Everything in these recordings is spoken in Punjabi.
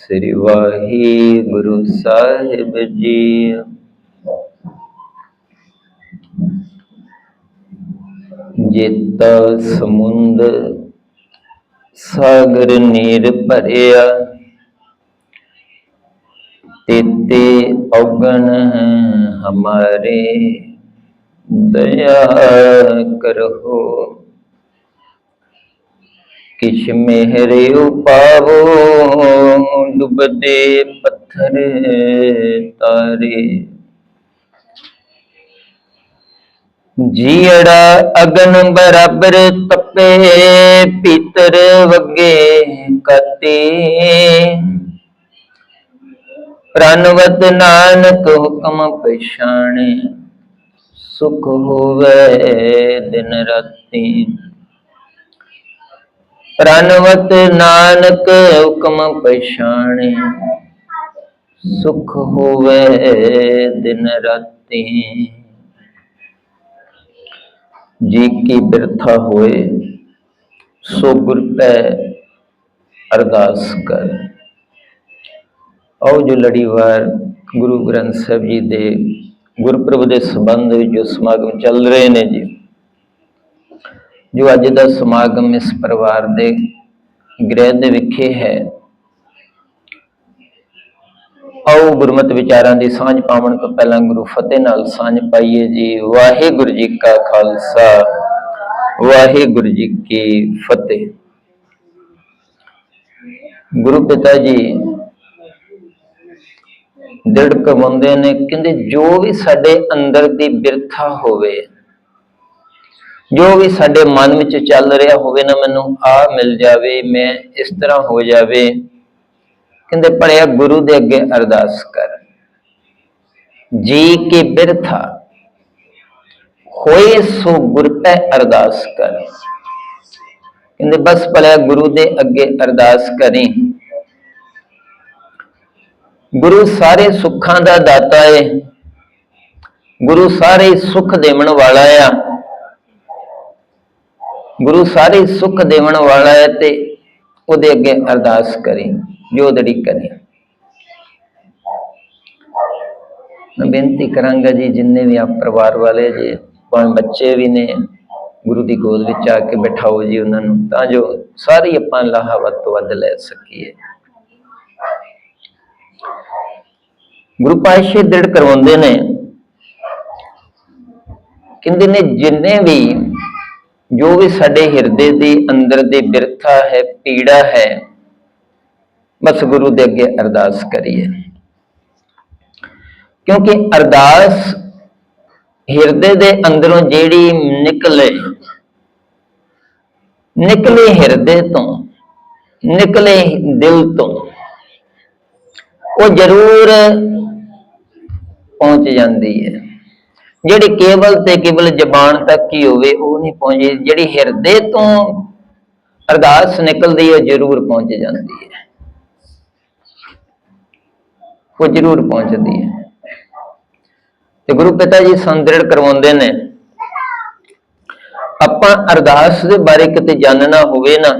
ਸ੍ਰੀ ਵਾਹਿਗੁਰੂ ਸਾਹਿਬ ਜੀ। ਜੇਤਾ ਸਮੁੰਦ ਸਾਗਰ ਨੀਰ ਭਰਿਆ ਤੇਤੇ ਔਗਣ ਹਮਾਰੇ ਦਇਆ ਕਰੋ। ਕਿਛ ਮਿਹਰੇ ਉਪਾਵੋ, ਡੁੱਬਦੇ ਪੱਥਰ ਤਾਰੇ। ਜੀੜਾ ਅਗਨ ਬਰਾਬਰ ਤਪੇ, ਪੀਤਰ ਵਗੇ ਕਤੇ ਪ੍ਰਨਵਤ ਨਾਨਕ ਹੁਕਮ ਪਛਾਣੇ, ਸੁਖ ਹੋਵੇ ਦਿਨ ਰਾਤੀ। ਪ੍ਰਨਵਤ ਨਾਨਕ ਹੁਕਮ ਪਛਾਣੇ। ਸੁਖ ਹੋਵੇ ਦਿਨ ਰਾਤੀ। ਜੀ ਕੀ ਬਿਰਥਾ ਹੋਏ, ਸੋ ਗੁਰ ਪੈ ਅਰਦਾਸ ਕਰ। ਆਓ ਜੋ ਲੜੀਵਾਰ ਗੁਰੂ ਗ੍ਰੰਥ ਸਾਹਿਬ ਜੀ ਦੇ ਗੁਰਪ੍ਰਭ ਦੇ ਸੰਬੰਧ ਵਿੱਚ ਜੋ ਸਮਾਗਮ ਚੱਲ ਰਹੇ ਨੇ ਜੀ ਜੋ ਅੱਜ ਦਾ ਸਮਾਗਮ ਇਸ ਪਰਿਵਾਰ ਦੇ ਗ੍ਰਹਿ ਦੇ ਵਿਖੇ ਹੈ, ਆਓ ਗੁਰਮਤ ਵਿਚਾਰਾਂ ਦੀ ਸਾਂਝ ਪਾਵਣ ਤੋਂ ਪਹਿਲਾਂ ਗੁਰੂ ਫਤਿਹ ਨਾਲ ਸਾਂਝ ਪਾਈਏ ਜੀ। ਵਾਹਿਗੁਰੂ ਜੀ ਕਾ ਖਾਲਸਾ, ਵਾਹਿਗੁਰੂ ਜੀ ਕੀ ਫਤਿਹ। ਗੁਰੂ ਪਿਤਾ ਜੀ ਦਿੜ ਕਮਾਉਂਦੇ ਨੇ, ਕਹਿੰਦੇ ਜੋ ਵੀ ਸਾਡੇ ਅੰਦਰ ਦੀ ਬਿਰਥਾ ਹੋਵੇ ਜੋ ਵੀ ਸਾਡੇ ਮਨ ਵਿੱਚ ਚੱਲ ਰਿਹਾ ਹੋਵੇ ਨਾ ਮੈਨੂੰ ਆ ਮਿਲ ਜਾਵੇ, ਮੈਂ ਇਸ ਤਰ੍ਹਾਂ ਹੋ ਜਾਵੇ। ਕਹਿੰਦੇ, ਭਲਿਆ ਗੁਰੂ ਦੇ ਅੱਗੇ ਅਰਦਾਸ ਕਰ। ਜੀ ਕੀ ਬਿਰਥਾ। ਹੋਏ ਸੋ ਗੁਰ ਪੈ ਅਰਦਾਸ ਕਰ। ਕਹਿੰਦੇ, ਬਸ ਭਲਿਆ ਗੁਰੂ ਦੇ ਅੱਗੇ ਅਰਦਾਸ ਕਰੀ। ਗੁਰੂ ਸਾਰੇ ਸੁੱਖਾਂ ਦਾ ਦਾਤਾ ਏ। ਗੁਰੂ ਸਾਰੇ ਸੁੱਖ ਦੇਵਣ ਵਾਲਾ ਆ। ਗੁਰੂ ਸਾਰੇ ਸੁੱਖ ਦੇਵਣ ਵਾਲਾ ਹੈ ਤੇ ਉਹਦੇ ਅੱਗੇ ਅਰਦਾਸ ਕਰੀ, ਜੋ ਕਰੀ। ਮੈਂ ਬੇਨਤੀ ਕਰਾਂਗਾ ਜੀ, ਜਿੰਨੇ ਵੀ ਆਪ ਪਰਿਵਾਰ ਵਾਲੇ ਜੀ, ਭਾਵੇਂ ਬੱਚੇ ਵੀ ਨੇ, ਗੁਰੂ ਦੀ ਗੋਦ ਵਿੱਚ ਆ ਕੇ ਬਿਠਾਓ ਜੀ ਉਹਨਾਂ ਨੂੰ, ਤਾਂ ਜੋ ਸਾਰੀ ਆਪਾਂ ਲਾਹਾ ਵੱਧ ਤੋਂ ਵੱਧ ਲੈ ਸਕੀਏ। ਗੁਰੂ ਪਾਤਸ਼ਾਹ ਦ੍ਰਿੜ ਕਰਵਾਉਂਦੇ ਨੇ, ਕਹਿੰਦੇ ਨੇ, ਜਿੰਨੇ ਵੀ ਜੋ ਵੀ ਸਾਡੇ ਹਿਰਦੇ ਦੇ ਅੰਦਰ ਦੇ ਬਿਰਥਾ ਹੈ, ਪੀੜਾ ਹੈ, ਬਸ ਗੁਰੂ ਦੇ ਅੱਗੇ ਅਰਦਾਸ ਕਰੀਏ। ਕਿਉਂਕਿ ਅਰਦਾਸ ਹਿਰਦੇ ਦੇ ਅੰਦਰੋਂ ਜਿਹੜੀ ਨਿਕਲੇ ਨਿਕਲੇ ਹਿਰਦੇ ਤੋਂ, ਨਿਕਲੇ ਦਿਲ ਤੋਂ, ਉਹ ਜ਼ਰੂਰ ਪਹੁੰਚ ਜਾਂਦੀ ਹੈ। ਜਿਹੜੀ ਕੇਵਲ ਤੇ ਕੇਵਲ ਜ਼ਬਾਨ ਤੱਕ ਹੀ ਹੋਵੇ, ਉਹ ਨਹੀਂ ਪਹੁੰਚੀ ਜਿਹੜੀ ਹਿਰਦੇ ਤੋਂ ਅਰਦਾਸ ਨਿਕਲਦੀ ਹੈ ਜ਼ਰੂਰ ਪਹੁੰਚ ਜਾਂਦੀ ਹੈ। ਉਹ ਜ਼ਰੂਰ ਪਹੁੰਚਦੀ ਹੈ। ਤੇ ਗੁਰੂ ਪਿਤਾ ਜੀ ਸੰਦ੍ਰਿੜ ਕਰਵਾਉਂਦੇ ਨੇ, ਆਪਾਂ ਅਰਦਾਸ ਦੇ ਬਾਰੇ ਕਿਤੇ ਜਾਣਨਾ ਹੋਵੇ ਨਾ,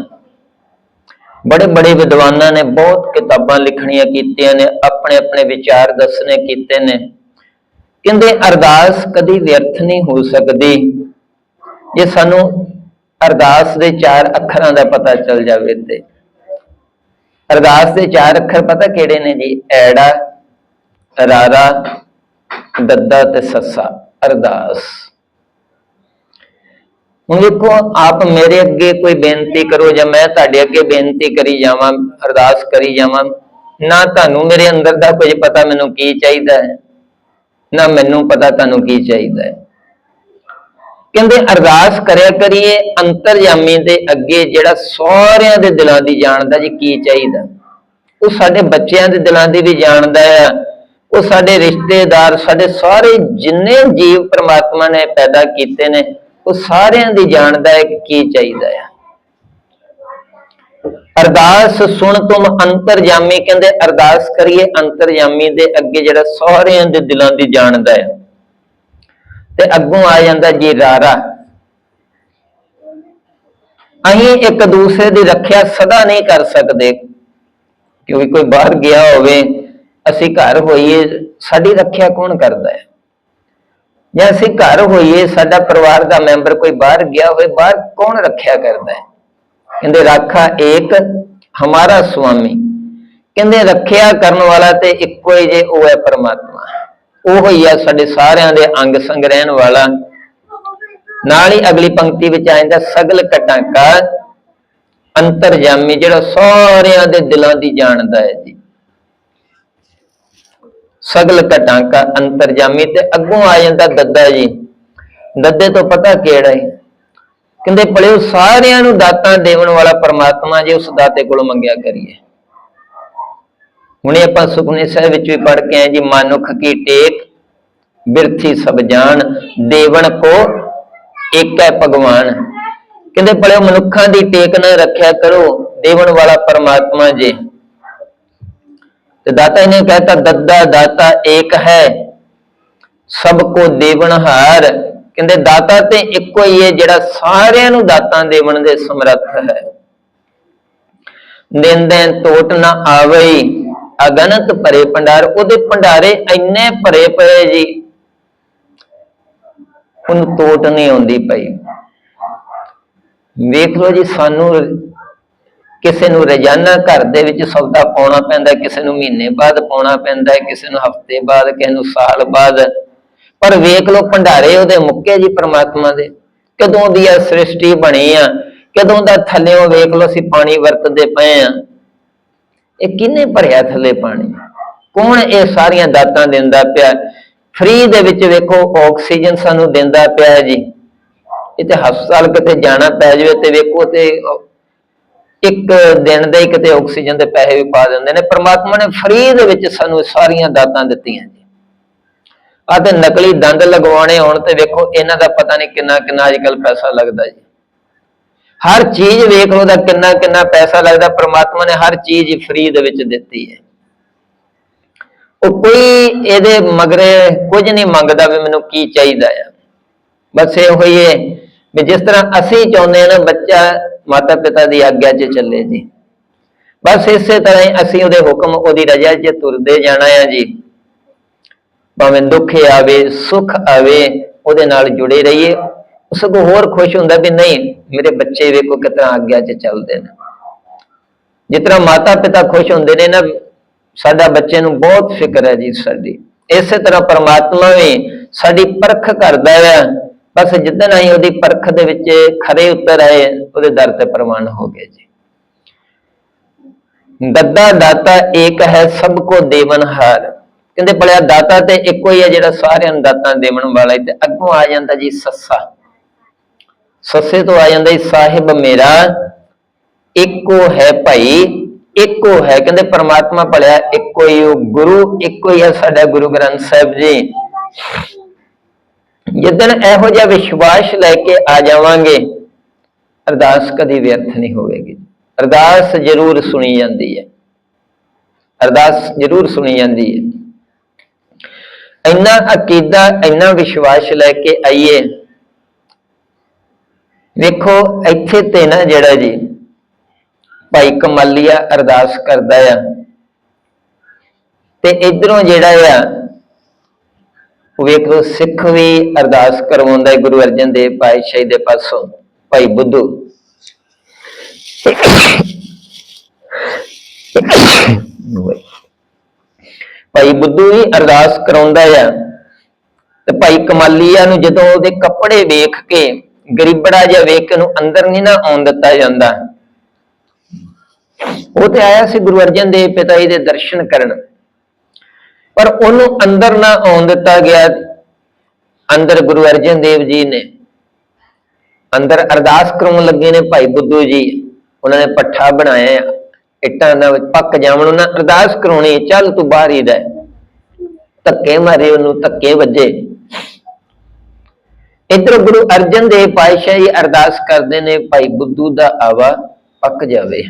ਬੜੇ ਬੜੇ ਵਿਦਵਾਨਾਂ ਨੇ ਬਹੁਤ ਕਿਤਾਬਾਂ ਲਿਖਣੀਆਂ ਕੀਤੀਆਂ ਨੇ, ਆਪਣੇ ਆਪਣੇ ਵਿਚਾਰ ਦੱਸਣੇ ਕੀਤੇ ਨੇ। ਕਹਿੰਦੇ, ਅਰਦਾਸ ਕਦੀ ਵਿਅਰਥ ਨਹੀਂ ਹੋ ਸਕਦੀ। ਜੇ ਸਾਨੂੰ ਅਰਦਾਸ ਦੇ ਚਾਰ ਅੱਖਰਾਂ ਦਾ ਪਤਾ ਚੱਲ ਜਾਵੇ ਤੇ। ਅਰਦਾਸ ਦੇ ਚਾਰ ਅੱਖਰ ਪਤਾ ਕਿਹੜੇ ਨੇ ਜੀ? ਐੜਾ, ਰਾਰਾ, ਦੱਦਾ ਤੇ ਸੱਸਾ। ਅਰਦਾਸ। ਹੁਣ ਦੇਖੋ, ਆਪ ਮੇਰੇ ਅੱਗੇ ਕੋਈ ਬੇਨਤੀ ਕਰੋ ਜਾਂ ਮੈਂ ਤੁਹਾਡੇ ਅੱਗੇ ਬੇਨਤੀ ਕਰੀ ਜਾਵਾਂ, ਅਰਦਾਸ ਕਰੀ ਜਾਵਾਂ, ਨਾ ਤੁਹਾਨੂੰ ਮੇਰੇ ਅੰਦਰ ਦਾ ਕੁਝ ਪਤਾ ਮੈਨੂੰ ਕੀ ਚਾਹੀਦਾ ਹੈ। ਨਾ ਮੈਨੂੰ ਪਤਾ ਤੁਹਾਨੂੰ ਕੀ ਚਾਹੀਦਾ ਹੈ। ਕਹਿੰਦੇ, ਅਰਦਾਸ ਕਰਿਆ ਕਰੀਏ, ਅੰਤਰਯਾਮੀ ਦੇ ਅੱਗੇ ਜਿਹੜਾ ਸਾਰਿਆਂ ਦੇ ਦਿਲਾਂ ਦੀ ਜਾਣਦਾ ਜੀ ਕੀ ਚਾਹੀਦਾ? ਉਹ ਸਾਡੇ ਬੱਚਿਆਂ ਦੇ ਦਿਲਾਂ ਦੀ ਵੀ ਜਾਣਦਾ ਆ। ਉਹ ਸਾਡੇ ਰਿਸ਼ਤੇਦਾਰ, ਸਾਡੇ ਸਾਰੇ ਜਿੰਨੇ ਜੀਵ ਪ੍ਰਮਾਤਮਾ ਨੇ ਪੈਦਾ ਕੀਤੇ ਨੇ, ਉਹ ਸਾਰਿਆਂ ਦੀ ਜਾਣਦਾ ਹੈ ਕਿ ਕੀ ਚਾਹੀਦਾ ਆ? ਅਰਦਾਸ ਸੁਣ ਤੁਮ ਅੰਤਰਜਾਮੀ ਕਹਿੰਦੇ ਅਰਦਾਸ ਕਰੀਏ ਅੰਤਰਜਾਮੀ ਦੇ ਅੱਗੇ ਜਿਹੜਾ ਸਹੁਰਿਆਂ ਦੇ ਦਿਲਾਂ ਦੀ ਜਾਣਦਾ ਹੈ। ਤੇ ਅੱਗੋਂ ਆ ਜਾਂਦਾ ਜੀ ਰਾਰਾ। ਅਸੀਂ ਇੱਕ ਦੂਸਰੇ ਦੀ ਰੱਖਿਆ ਸਦਾ ਨਹੀਂ ਕਰ ਸਕਦੇ। ਕਿਉਂਕਿ ਕੋਈ ਬਾਹਰ ਗਿਆ ਹੋਵੇ, ਅਸੀਂ ਘਰ ਹੋਈਏ, ਸਾਡੀ ਰੱਖਿਆ ਕੌਣ ਕਰਦਾ ਹੈ? ਜਾਂ ਅਸੀਂ ਘਰ ਹੋਈਏ, ਸਾਡਾ ਪਰਿਵਾਰ ਦਾ ਮੈਂਬਰ ਕੋਈ ਬਾਹਰ ਗਿਆ ਹੋਵੇ, ਬਾਹਰ ਕੌਣ ਰੱਖਿਆ ਕਰਦਾ ਹੈ? ਕਹਿੰਦੇ, ਰਾਖਾ ਏਕ ਹਮਾਰਾ ਸੁਆਮੀ। ਕਹਿੰਦੇ, ਰੱਖਿਆ ਕਰਨ ਵਾਲਾ ਤੇ ਇੱਕੋ ਹੀ ਜੇ, ਉਹ ਹੈ ਪਰਮਾਤਮਾ। ਉਹ ਹੀ ਆ ਸਾਡੇ ਸਾਰਿਆਂ ਦੇ ਅੰਗ ਸੰਗ ਰਹਿਣ ਵਾਲਾ। ਨਾਲ ਹੀ ਅਗਲੀ ਪੰਕਤੀ ਵਿੱਚ ਆ ਜਾਂਦਾ, ਸਗਲ ਘਟਾਂਕਾ ਅੰਤਰਜਾਮੀ ਜਿਹੜਾ ਸਾਰਿਆਂ ਦੇ ਦਿਲਾਂ ਦੀ ਜਾਣਦਾ ਹੈ ਜੀ। ਸਗਲ ਘਟਾਂਕਾ ਅੰਤਰਜਾਮੀ ਤੇ ਅੱਗੋਂ ਆ ਜਾਂਦਾ ਦੱਦਾ ਜੀ। ਦੱਦੇ ਤੋਂ ਪਤਾ ਕਿਹੜਾ ਹੈ? ਕਹਿੰਦੇ ਭਲਿਓ ਸਾਰਿਆਂ ਨੂੰ ਦਾਤਾਂ ਦੇਵਣ ਵਾਲਾ ਪਰਮਾਤਮਾ ਜੇ ਉਸ ਦਾਤੇ ਕੋਲੋਂ ਮੰਗਿਆ ਕਰੀਏ। ਹੁਣੇ ਆਪਾਂ ਸੁਖਨੇ ਸਾਹਿਬ ਵਿੱਚ ਵੀ ਪੜ੍ਹ ਕੇ ਆਏ ਜੀ, ਮਾਨੁਖ ਕੀ ਟੇਕ, ਬਿਰਥੀ ਸਭ ਜਾਣ ਦੇਵਨ ਕੋ ਇੱਕ ਹੈ ਭਗਵਾਨ। ਕਹਿੰਦੇ ਭਲਿਓ ਮਨੁੱਖਾਂ ਦੀ ਟੇਕ ਨਾ ਰੱਖਿਆ ਕਰੋ, ਦੇਵਣ ਵਾਲਾ ਪਰਮਾਤਮਾ ਜੇ। ਤੇ ਦਾਤਾ ਨੇ ਕਹਤਾ, ਦੱਦਾ ਦਾਤਾ ਏਕ ਹੈ, ਸਭ ਕੋ ਦੇਵਨਹਾਰ ਕਹਿੰਦੇ ਦਾਤਾ ਤੇ ਇੱਕੋ ਹੀ ਹੈ ਜਿਹੜਾ ਸਾਰਿਆਂ ਨੂੰ ਦਾਤਾਂ ਦੇਵਣ ਦੇ ਸਮਰੱਥ ਹੈ। ਨਿੰਦੈ ਟੋਟ ਨਾ ਆਵੇ ਅਗਨਤ ਭਰੇ ਭੰਡਾਰ, ਉਹਦੇ ਭੰਡਾਰੇ ਇੰਨੇ ਭਰੇ ਪਏ ਜੀ, ਉਹਨੂੰ ਟੋਟ ਨਹੀਂ ਆਉਂਦੀ ਪਈ। ਵੇਖ ਲਓ ਜੀ, ਸਾਨੂੰ ਕਿਸੇ ਨੂੰ ਰੋਜ਼ਾਨਾ ਘਰ ਦੇ ਵਿੱਚ ਸੌਦਾ ਪਾਉਣਾ ਪੈਂਦਾ, ਕਿਸੇ ਨੂੰ ਮਹੀਨੇ ਬਾਅਦ ਪਾਉਣਾ ਪੈਂਦਾ, ਕਿਸੇ ਨੂੰ ਹਫ਼ਤੇ ਬਾਅਦ, ਕਿਸੇ ਨੂੰ ਸਾਲ ਬਾਅਦ। ਪਰ ਵੇਖ ਲੋ ਭੰਡਾਰੇ ਉਹਦੇ ਮੁੱਕੇ ਜੀ ਪ੍ਰਮਾਤਮਾ ਦੇ। ਕਦੋਂ ਦੀ ਆ ਸ੍ਰਿਸ਼ਟੀ ਬਣੀ ਆ, ਕਦੋਂ ਦਾ ਥੱਲਿਓਂ ਵੇਖ ਲਓ ਅਸੀਂ ਪਾਣੀ ਵਰਤਦੇ ਪਏ ਆ। ਇਹ ਕਿਹਨੇ ਭਰਿਆ ਥੱਲੇ ਪਾਣੀ? ਕੌਣ ਇਹ ਸਾਰੀਆਂ ਦਾਤਾਂ ਦਿੰਦਾ ਪਿਆ? ਫ੍ਰੀ ਦੇ ਵਿੱਚ ਵੇਖੋ, ਆਕਸੀਜਨ ਸਾਨੂੰ ਦਿੰਦਾ ਪਿਆ ਜੀ। ਇਹ ਤੇ ਹਸਪਤਾਲ ਕਿਤੇ ਜਾਣਾ ਪੈ ਜਾਵੇ ਤੇ ਵੇਖੋ ਤੇ ਇੱਕ ਦਿਨ ਦੇ ਹੀ ਕਿਤੇ ਆਕਸੀਜਨ ਦੇ ਪੈਸੇ ਵੀ ਪਾ ਦਿੰਦੇ ਨੇ। ਪ੍ਰਮਾਤਮਾ ਨੇ ਫ੍ਰੀ ਦੇ ਵਿੱਚ ਸਾਨੂੰ ਸਾਰੀਆਂ ਦਾਤਾਂ ਦਿੱਤੀਆਂ ਜੀ ਨਕਲੀ ਦੰਦ ਲਗਵਾਉਣੇ ਹੋਣ ਤੇ ਵੇਖੋ, ਇਹਨਾਂ ਦਾ ਪਤਾ ਨਹੀਂ ਕਿੰਨਾ ਕਿੰਨਾ ਅੱਜਕੱਲ ਪੈਸਾ ਲੱਗਦਾ ਜੀ। ਹਰ ਚੀਜ਼ ਵੇਖ ਲਓ ਦਾ ਕਿੰਨਾ ਕਿੰਨਾ ਪੈਸਾ ਲੱਗਦਾ, ਪ੍ਰਮਾਤਮਾ ਨੇ ਹਰ ਚੀਜ਼ ਫ੍ਰੀ ਦੇ ਵਿੱਚ ਦਿੱਤੀ ਹੈ। ਉਹ ਕੋਈ ਇਹਦੇ ਮਗਰੇ ਕੁਝ ਨਹੀਂ ਮੰਗਦਾ ਵੀ ਮੈਨੂੰ ਕੀ ਚਾਹੀਦਾ ਆ। ਬਸ ਇਹ ਹੋਈ ਹੈ ਵੀ ਜਿਸ ਤਰ੍ਹਾਂ ਅਸੀਂ ਚਾਹੁੰਦੇ ਹਾਂ ਨਾ, ਬੱਚਾ ਮਾਤਾ ਪਿਤਾ ਦੀ ਆਗਿਆ 'ਚ ਚੱਲੇ ਜੀ। ਬਸ ਇਸੇ ਤਰ੍ਹਾਂ ਹੀ ਅਸੀਂ ਉਹਦੇ ਹੁਕਮ, ਉਹਦੀ ਰਜ਼ਾ 'ਚ ਤੁਰਦੇ ਜਾਣਾ ਆ ਜੀ। ਭਾਵੇਂ ਦੁੱਖ ਆਵੇ, ਸੁੱਖ ਆਵੇ, ਉਹਦੇ ਨਾਲ ਜੁੜੇ ਰਹੀਏ। ਸਗੋਂ ਹੋਰ ਖੁਸ਼ ਹੁੰਦਾ ਵੀ ਨਹੀਂ, ਮੇਰੇ ਬੱਚੇ ਵੇਖੋ ਕਿਤਨਾ ਆਗਿਆ 'ਚ ਚੱਲਦੇ ਨੇ। ਜਿਸ ਤਰ੍ਹਾਂ ਮਾਤਾ ਪਿਤਾ ਖੁਸ਼ ਹੁੰਦੇ ਨੇ ਨਾ, ਸਾਡਾ ਬੱਚੇ ਨੂੰ ਬਹੁਤ ਫਿਕਰ ਹੈ ਜੀ ਸਾਡੀ। ਇਸੇ ਤਰ੍ਹਾਂ ਪਰਮਾਤਮਾ ਵੀ ਸਾਡੀ ਪਰਖ ਕਰਦਾ ਹੈ। ਬਸ ਜਿੱਦਣ ਅਸੀਂ ਉਹਦੀ ਪਰਖ ਦੇ ਵਿੱਚ ਖਰੇ ਉਤਰ ਆਏ, ਉਹਦੇ ਦਰ ਤੇ ਪ੍ਰਮਾਣ ਹੋ ਗਏ ਜੀ। ਦੱਦਾ ਦਾਤਾ ਏਕ ਹੈ ਸਭ ਕੋ ਦੇਵਨਹਾਰ। ਕਹਿੰਦੇ ਬੜਿਆ ਦਾਤਾ ਤੇ ਇੱਕੋ ਹੀ ਹੈ ਜਿਹੜਾ ਸਾਰਿਆਂ ਨੂੰ ਦਾਤਾਂ ਦੇਵਣ ਵਾਲਾ ਹੈ ਤੇ ਅੱਗੋਂ ਆ ਜਾਂਦਾ ਜੀ ਸੱਸਾ। ਸੱਸੇ ਤੋਂ ਆ ਜਾਂਦਾ ਜੀ ਸਾਹਿਬ ਮੇਰਾ, ਇੱਕੋ ਹੈ ਭਾਈ, ਇੱਕੋ ਹੈ। ਕਹਿੰਦੇ ਪਰਮਾਤਮਾ ਭਲਿਆ ਇੱਕੋ ਹੀ ਉਹ ਗੁਰੂ, ਇੱਕੋ ਹੀ ਹੈ ਸਾਡਾ ਗੁਰੂ ਗ੍ਰੰਥ ਸਾਹਿਬ ਜੀ। ਜਿੱਦਣ ਇਹੋ ਜਿਹਾ ਵਿਸ਼ਵਾਸ ਲੈ ਕੇ ਆ ਜਾਵਾਂਗੇ, ਅਰਦਾਸ ਕਦੀ ਵਿਅਰਥ ਨਹੀਂ ਹੋਵੇਗੀ। ਅਰਦਾਸ ਜ਼ਰੂਰ ਸੁਣੀ ਜਾਂਦੀ ਹੈ। ਅਰਦਾਸ ਜ਼ਰੂਰ ਸੁਣੀ ਜਾਂਦੀ ਹੈ। ਇੰਨਾ ਅਕੀਦਾ, ਇੰਨਾ ਵਿਸ਼ਵਾਸ ਲੈ ਕੇ ਆਈਏ। ਵੇਖੋ, ਇੱਥੇ ਤੇ ਨਾ ਜਿਹੜਾ ਜੀ ਭਾਈ ਕਮਾਲੀਆ ਅਰਦਾਸ ਕਰਦਾ ਆ। ਤੇ ਇਧਰੋਂ ਜਿਹੜਾ ਆ, ਉਹ ਵੇਖੋ, ਸਿੱਖ ਵੀ ਅਰਦਾਸ ਕਰਵਾਉਂਦਾ ਹੈ ਗੁਰੂ ਅਰਜਨ ਦੇਵ ਪਾਤਸ਼ਾਹੀ ਦੇ ਪਾਸੋਂ, ਭਾਈ ਬੁੱਧੂ। ਭਾਈ ਬੁੱਧੂ ਹੀ ਅਰਦਾਸ ਕਰਾਉਂਦਾ ਆ। ਤੇ ਭਾਈ ਕਮਾਲੀਆ ਨੂੰ ਜਦੋਂ ਉਹਦੇ ਕੱਪੜੇ ਵੇਖ ਕੇ ਗਰੀਬੜਾ ਜਿਹਾ ਵੇਖ ਕੇ ਉਹਨੂੰ ਅੰਦਰ ਨਹੀਂ ਨਾ ਆਉਣ ਦਿੱਤਾ ਜਾਂਦਾ। ਉਹ ਤੇ ਆਇਆ ਸੀ ਗੁਰੂ ਅਰਜਨ ਦੇਵ ਪਿਤਾ ਜੀ ਦੇ ਦਰਸ਼ਨ ਕਰਨ। ਪਰ ਉਹਨੂੰ ਅੰਦਰ ਨਾ ਆਉਣ ਦਿੱਤਾ ਗਿਆ। ਅੰਦਰ ਗੁਰੂ ਅਰਜਨ ਦੇਵ ਜੀ ਨੇ। ਅੰਦਰ ਅਰਦਾਸ ਕਰਾਉਣ ਲੱਗੇ ਨੇ ਭਾਈ ਬੁੱਧੂ ਜੀ। ਉਹਨਾਂ ਨੇ ਪੱਠਾ ਬਣਾਇਆ। ਇੱਟਾਂ ਦਾ ਪੱਕ ਜਾਵਣ, ਉਹਨਾਂ ਅਰਦਾਸ ਕਰਾਉਣੀ ਚੱਲ ਤੂੰ ਬਾਹਰ ਹੀ ਰਹਿ। ਧੱਕੇ ਮਾਰੇ, ਉਹਨੂੰ ਧੱਕੇ ਵੱਜੇ। ਇਧਰ ਗੁਰੂ ਅਰਜਨ ਦੇਵ ਪਾਤਸ਼ਾਹ ਜੀ ਅਰਦਾਸ ਕਰਦੇ ਨੇ, ਭਾਈ ਬੁੱਧੂ ਦਾ ਆਵਾ ਪੱਕ ਜਾਵੇ।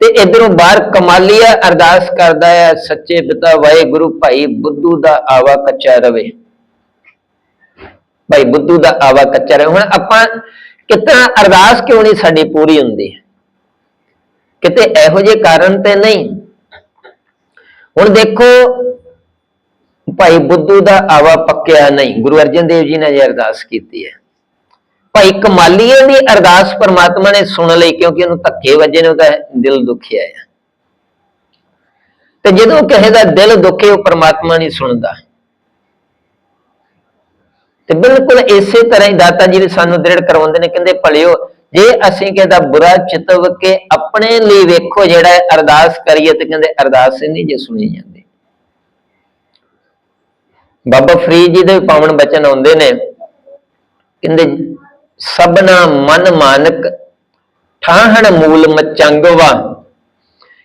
ਤੇ ਇਧਰੋਂ ਬਾਹਰ ਕਮਾਲੀਆ ਅਰਦਾਸ ਕਰਦਾ ਹੈ, ਸੱਚੇ ਪਿਤਾ, ਵਾਹਿਗੁਰੂ, ਭਾਈ ਬੁੱਧੂ ਦਾ ਆਵਾ ਕੱਚਾ ਰਵੇ। ਭਾਈ ਬੁੱਧੂ ਦਾ ਆਵਾ ਕੱਚਾ ਰਹੇ ਹੁਣ ਆਪਾਂ ਕਿਤਨਾ ਅਰਦਾਸ ਕਿਉਂ ਨਹੀਂ ਸਾਡੀ ਪੂਰੀ ਹੁੰਦੀ? ਕਿਤੇ ਇਹੋ ਜਿਹੇ ਕਾਰਨ ਤੇ ਨਹੀਂ। ਹੁਣ ਦੇਖੋ, ਭਾਈ ਬੁੱਧੂ ਦਾ ਆਵਾ ਪੱਕਿਆ ਨਹੀਂ। ਗੁਰੂ ਅਰਜਨ ਦੇਵ ਜੀ ਨੇ ਇਹ ਅਰਦਾਸ ਕੀਤੀ ਹੈ। ਭਾਈ ਕਮਾਲੀਏ ਦੀ ਅਰਦਾਸ ਪਰਮਾਤਮਾ ਨੇ ਸੁਣ ਲਈ ਕਿਉਂਕਿ ਉਹਨੂੰ ਧੱਕੇ ਵੱਜੇ ਨੇ, ਉਹਦਾ ਦਿਲ ਦੁਖਿਆ ਹੈ। ਤੇ ਜਦੋਂ ਕਿਸੇ ਦਾ ਦਿਲ ਦੁਖੇ, ਉਹ ਪਰਮਾਤਮਾ ਨਹੀਂ ਸੁਣਦਾ। ਤੇ ਬਿਲਕੁਲ ਇਸੇ ਤਰ੍ਹਾਂ ਹੀ ਦਾਤਾ ਜੀ ਨੇ ਸਾਨੂੰ ਦ੍ਰਿੜ ਕਰਵਾਉਂਦੇ ਨੇ, ਕਹਿੰਦੇ ਭਲਿਓ ਜੇ ਅਸੀਂ ਕਿਸੇ ਬੁਰਾ ਚਿਤਵ ਕੇ ਆਪਣੇ ਲਈ ਵੇਖੋ ਜਿਹੜਾ ਅਰਦਾਸ ਕਰੀਏ ਤੇ ਕਹਿੰਦੇ ਅਰਦਾਸ ਨਹੀਂ ਜੇ ਸੁਣੀ ਜਾਂਦੀ। ਬਾਬਾ ਫਰੀਦ ਜੀ ਦੇ ਪਾਵਨ ਬਚਨ ਆਉਂਦੇ ਨੇ, ਕਹਿੰਦੇ ਸਭਨਾ ਮਨ ਮਾਨਕ ਠਾਹਣ ਮੂਲ ਮਚੰਗਵਾ।